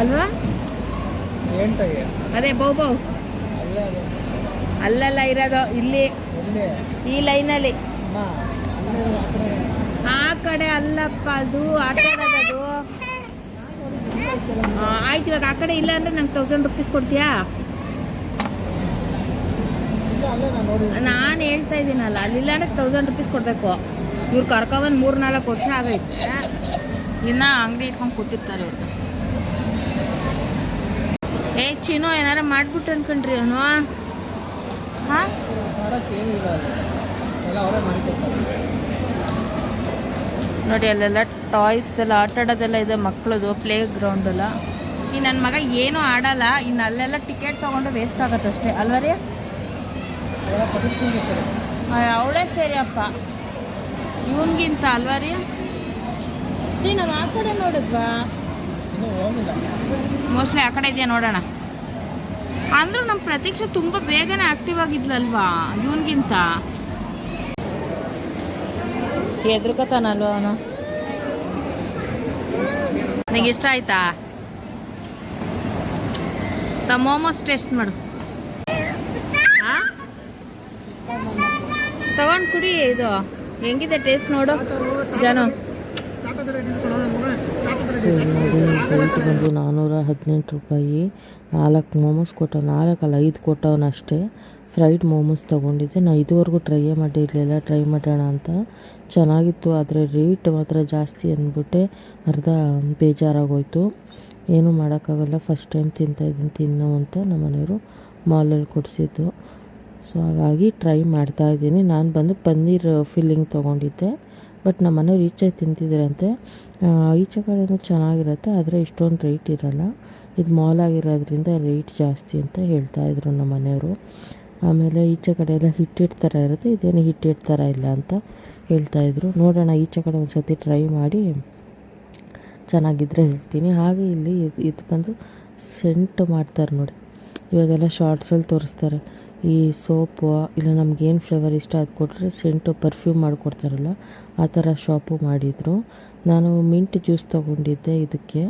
ಅಲ್ವಾ? ಅದೇ ಬೌ ಬೌ ಅಲ್ಲೇ ಅಲ್ಲೆಲ್ಲ ಇರೋದು ಇಲ್ಲಿ. ಈ ಲೈನಲ್ಲಿ. ಆ ಕಡೆ. ಅಲ್ಲಪ್ಪ ಅದು ಆ ಕಡೆ ಅದು. ಆ, ಆಯ್ತು ಇವಾಗ ಆ ಕಡೆ ಇಲ್ಲ ಅಂದ್ರೆ ನಂಗೆ ತೌಸಂಡ್ ರುಪೀಸ್ ಕೊಡ್ತೀಯಾ? ನಾನು ಹೇಳ್ತಾ ಇದ್ದೀನಲ್ಲ ಅಲ್ಲಿಲ್ಲ ಅಂದ್ರೆ ತೌಸಂಡ್ ರುಪೀಸ್ ಕೊಡಬೇಕು. ಇವ್ರು ಕರ್ಕೊಬಂದು ಮೂರು ನಾಲ್ಕು ವರ್ಷ ಆಗೈತೆ. ಇನ್ನು ಅಂಗಡಿ ಇಟ್ಕೊಂಡು ಕೂತಿರ್ತಾರೆ ಇವ್ರು. ಏ ಚಿನೋ ಏನಾರ ಮಾಡ್ಬಿಟ್ಟು ಅನ್ಕೊಂಡ್ರಿ ಅವನು? ಎಲ್ಲ ನೋಡಿ, ಅಲ್ಲೆಲ್ಲ ಟಾಯ್ಸ್ದೆಲ್ಲ ಆಟ ಆಡೋದೆಲ್ಲ ಇದೆ ಮಕ್ಕಳದು ಪ್ಲೇ ಗ್ರೌಂಡೆಲ್ಲ ಈ ನನ್ನ ಮಗ ಏನೂ ಆಡಲ್ಲ ಇನ್ನು ಅಲ್ಲೆಲ್ಲ ಟಿಕೆಟ್ ತೊಗೊಂಡು ವೇಸ್ಟ್ ಆಗುತ್ತೆ ಅಷ್ಟೇ ಅಲ್ವ ರೀ ಎಲ್ಲ ಪರೀಕ್ಷೆಗೆ ಸರಿ ಅವಳೇ ಸರಿಯಪ್ಪ. ಇವನ್ಗಿಂತ ಅಲ್ವಾ ರೀ? ನಾವು ಆ ಕಡೆ ನೋಡಿದ್ವಾ? ಹೋಗಿಲ್ಲ. ಮೋಸ್ಟ್ಲಿ ಆ ಕಡೆ ಇದೆಯಾ ನೋಡೋಣ. ಅಂದ್ರೂ ನಮ್ಮ ಪ್ರತೀಕ್ಷೆ ತುಂಬ ಬೇಗನೆ ಆಕ್ಟಿವ್ ಆಗಿದ್ಲಲ್ವಾ ಇವನ್ಗಿಂತ? ಎದ್ರುಕತಾನಲ್ವ ಅವನು? ನನಗೆ ಇಷ್ಟ ಆಯ್ತಾ? ತ ಮೋಮೋಸ್ ಟೇಸ್ಟ್ ಮಾಡು. ತಗೊಂಡ್ ಕುಡಿ ಇದು. ಹೆಂಗಿದೆ ಟೇಸ್ಟ್ ನೋಡು, ಜನ. ಬಂದು ನಾನ್ನೂರ ಹದಿನೆಂಟು ರೂಪಾಯಿ ನಾಲ್ಕು ಮೋಮೋಸ್ ಕೊಟ್ಟ, ನಾಲ್ಕಲ್ಲ ಐದು ಕೊಟ್ಟವನಷ್ಟೇ ಫ್ರೈಡ್ ಮೋಮೋಸ್ ತೊಗೊಂಡಿದ್ದೆ. ನಾನು ಇದುವರೆಗೂ ಟ್ರೈಯೇ ಮಾಡಿರಲಿಲ್ಲ. ಟ್ರೈ ಮಾಡೋಣ ಅಂತ. ಚೆನ್ನಾಗಿತ್ತು, ಆದರೆ ರೇಟ್ ಮಾತ್ರ ಜಾಸ್ತಿ ಅಂದ್ಬಿಟ್ಟೆ ಅರ್ಧ ಬೇಜಾರಾಗೋಯ್ತು. ಏನೂ ಮಾಡೋಕ್ಕಾಗಲ್ಲ. ಫಸ್ಟ್ ಟೈಮ್ ತಿಂತಾಯಿದ್ದೀನಿ ತಿನ್ನು ಅಂತ ನಮ್ಮ ಮನೆಯವರು ಮಾಲಲ್ಲಿ ಕೊಡಿಸಿದ್ದು. ಸೊ ಹಾಗಾಗಿ ಟ್ರೈ ಮಾಡ್ತಾ ಇದ್ದೀನಿ. ನಾನು ಬಂದು ಪನ್ನೀರ್ ಫಿಲ್ಲಿಂಗ್ ತೊಗೊಂಡಿದ್ದೆ. ಬಟ್ ನಮ್ಮ ಮನೆಯವ್ರು ಈಚೆ ತಿಂತಿದ್ರಂತೆ. ಈಚೆ ಕಡೆನೂ ಚೆನ್ನಾಗಿರುತ್ತೆ, ಆದರೆ ಇಷ್ಟೊಂದು ರೇಟ್ ಇರಲ್ಲ. ಇದು ಮಾಲ್ ಆಗಿರೋದ್ರಿಂದ ರೇಟ್ ಜಾಸ್ತಿ ಅಂತ ಹೇಳ್ತಾ ಇದ್ರು ನಮ್ಮ ಮನೆಯವರು. ಆಮೇಲೆ ಈಚೆ ಕಡೆ ಎಲ್ಲ ಹಿಟ್ಟಿಟ್ಟು ಥರ ಇರುತ್ತೆ, ಇದೇನು ಹಿಟ್ಟಿಟ್ಟು ಥರ ಇಲ್ಲ ಅಂತ ಹೇಳ್ತಾಯಿದ್ರು ನೋಡೋಣ, ಈಚೆ ಕಡೆ ಒಂದು ಸತಿ ಟ್ರೈ ಮಾಡಿ ಚೆನ್ನಾಗಿದ್ದರೆ ಹೇಳ್ತೀನಿ. ಹಾಗೆ ಇಲ್ಲಿ ಇದು ಬಂದು ಸೆಂಟ್ ಮಾಡ್ತಾರೆ ನೋಡಿ. ಇವಾಗೆಲ್ಲ ಶಾರ್ಟ್ಸಲ್ಲಿ ತೋರಿಸ್ತಾರೆ. ಈ ಸೋಪು, ಇಲ್ಲ ನಮ್ಗೇನು ಫ್ಲೇವರ್ ಇಷ್ಟ ಅದು ಕೊಟ್ಟರೆ ಸೆಂಟು ಪರ್ಫ್ಯೂಮ್ ಮಾಡಿಕೊಡ್ತಾರಲ್ಲ, ಆ ಥರ ಶಾಪು ಮಾಡಿದರು. ನಾನು ಮಿಂಟ್ ಜ್ಯೂಸ್ ತೊಗೊಂಡಿದ್ದೆ ಇದಕ್ಕೆ.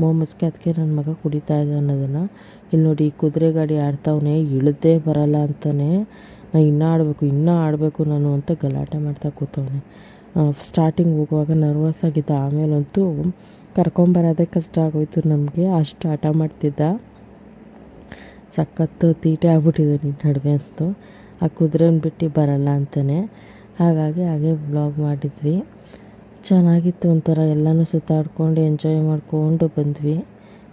ಮೋಮಸ್ಗೆ ಅದಕ್ಕೆ ನನ್ನ ಮಗ ಕುಡಿತಾ ಇದ್ದ ಅನ್ನೋದನ್ನು. ಇಲ್ಲಿ ನೋಡಿ, ಈ ಕುದುರೆ ಗಾಡಿ ಆಡ್ತಾವನೆ, ಇಳಿದೇ ಬರಲ್ಲ ಅಂತಾನೆ. ನಾನು ಇನ್ನೂ ಆಡಬೇಕು ಇನ್ನೂ ಆಡಬೇಕು ನಾನು ಅಂತ ಗಲಾಟೆ ಮಾಡ್ತಾ ಕೂತವನೆ. ಸ್ಟಾರ್ಟಿಂಗ್ ಹೋಗುವಾಗ ನರ್ವಸ್ ಆಗಿದ್ದ. ಆಮೇಲಂತೂ ಕರ್ಕೊಂಬರೋದೇ ಕಷ್ಟ ಆಗೋಯ್ತು ನಮಗೆ. ಅಷ್ಟು ಆಟ ಮಾಡ್ತಿದ್ದ. ಸಖತ್ತು ತೀಟೆ ಆಗ್ಬಿಟ್ಟಿದೆ ನಿನ್ನ ನಡುವೆ ಅಂತು. ಆ ಕುದುರೆನ ಬಿಟ್ಟು ಬರಲ್ಲ ಅಂತಾನೆ. ಹಾಗಾಗಿ ಹಾಗೆ ಬ್ಲಾಗ್ ಮಾಡಿದ್ವಿ. ಚೆನ್ನಾಗಿತ್ತು ಒಂಥರ ಎಲ್ಲನೂ ಸುತ್ತಾಡ್ಕೊಂಡು ಎಂಜಾಯ್ ಮಾಡ್ಕೊಂಡು ಬಂದ್ವಿ.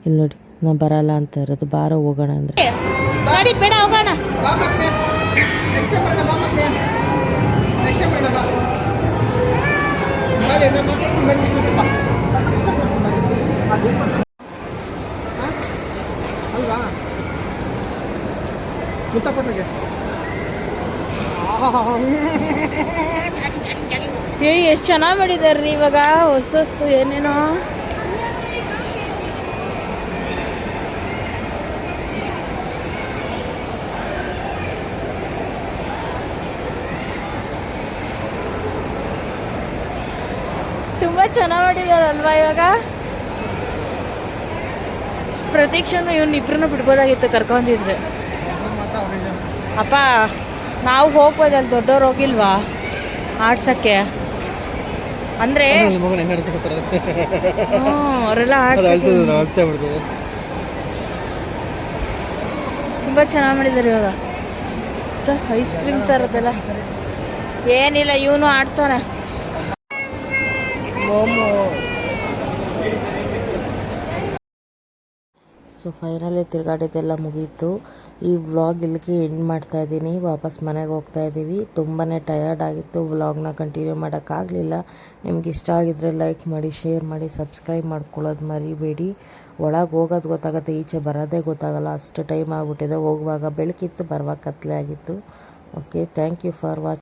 ಇಲ್ಲಿ ನೋಡಿ ನಾ ಬರಲ್ಲ ಅಂತ ಇರೋದು ಬಾರ ಹೋಗೋಣ ಅಂದರೆ. ಗಾಡಿ ಬೇಡ ಹೋಗೋಣ ಬಾ ಮತ್ತೆ ನೆಕ್ಸ್ಟ್ ಟೈಮ್ ಬರೋಣ ಬಾ ಮತ್ತೆ ನೆಕ್ಸ್ಟ್ ಟೈಮ್ ಬರೋಣ ಬಾ ಬಾಳೆ ನಾನು ಮಾತಾಡ್ಕೊಂಡು ಬನ್ನಿ ಸ್ವಲ್ಪ ಸ್ವಲ್ಪ discuss ಮಾಡ್ಕೊಂಡು ಬನ್ನಿ. ಅದು ಹಾ? ಅಲ್ವಾ ಮುತ್ತಪ್ಪನಿಗೆ ಏ, ಎಷ್ಟು ಚೆನ್ನಾಗಿ ಮಾಡಿದಾರೆ ರೀ ಇವಾಗ? ಹೊಸ ಹೊಸ್ತು ಏನೇನೋ. ತುಂಬಾ ಚೆನ್ನಾಗಿ ಮಾಡಿದಾರಲ್ವಾ ಇವಾಗ? ಪ್ರತೀಕ್ಷನು ಇವ್ನ ಇಬ್ರನ್ನ ಬಿಡ್ಬೋದಾಗಿತ್ತು ಕರ್ಕೊಂಡಿದ್ರೆ ಅಪ್ಪ ನಾವು ಹೋಗ್ಬೋದಲ್ಲ ದೊಡ್ಡವ್ರು ಹೋಗಿಲ್ವಾ? ಆಡ್ಸಕ್ಕೆ. ಅಂದ್ರೆ ಅವರೆಲ್ಲ ತುಂಬಾ ಚೆನ್ನಾಗಿ ಮಾಡಿದ್ದಾರೆ ಇವಾಗ. ಐಸ್ ಕ್ರೀಮ್ ತರದೆಲ್ಲ. ಏನಿಲ್ಲ ಇವನು ಆಡ್ತಾನೆ. ಮೋಮೋ. ಸೊ ಫೈನಲಿ ತಿರುಗಾಡಿದ್ದೆಲ್ಲ ಮುಗೀತು. ಈ ವ್ಲಾಗ್ ಇಲ್ಲಿಗೆ ಎಂಡ್ ಮಾಡ್ತಾ ಇದ್ದೀನಿ. ವಾಪಸ್ ಮನೆಗೆ ಹೋಗ್ತಾ ಇದ್ದೀವಿ. ತುಂಬಾ ಟಯರ್ಡ್ ಆಗಿತ್ತು. ವ್ಲಾಗ್ನ ಕಂಟಿನ್ಯೂ ಮಾಡೋಕ್ಕಾಗಲಿಲ್ಲ ನಿಮ್ಗೆ ಇಷ್ಟ ಆಗಿದ್ರೆ ಲೈಕ್ ಮಾಡಿ ಶೇರ್ ಮಾಡಿ ಸಬ್ಸ್ಕ್ರೈಬ್ ಮಾಡ್ಕೊಳ್ಳೋದು ಮರಿಬೇಡಿ. ಒಳಗೆ ಹೋಗೋದು ಗೊತ್ತಾಗುತ್ತೆ, ಈಚೆ ಬರೋದೇ ಗೊತ್ತಾಗಲ್ಲ. ಅಷ್ಟು ಟೈಮ್ ಆಗಿಬಿಟ್ಟಿದೆ. ಹೋಗುವಾಗ ಬೆಳಕಿತ್ತು, ಬರುವಾಗ ಕತ್ತಲೆ ಆಗಿತ್ತು. Okay thank you for watch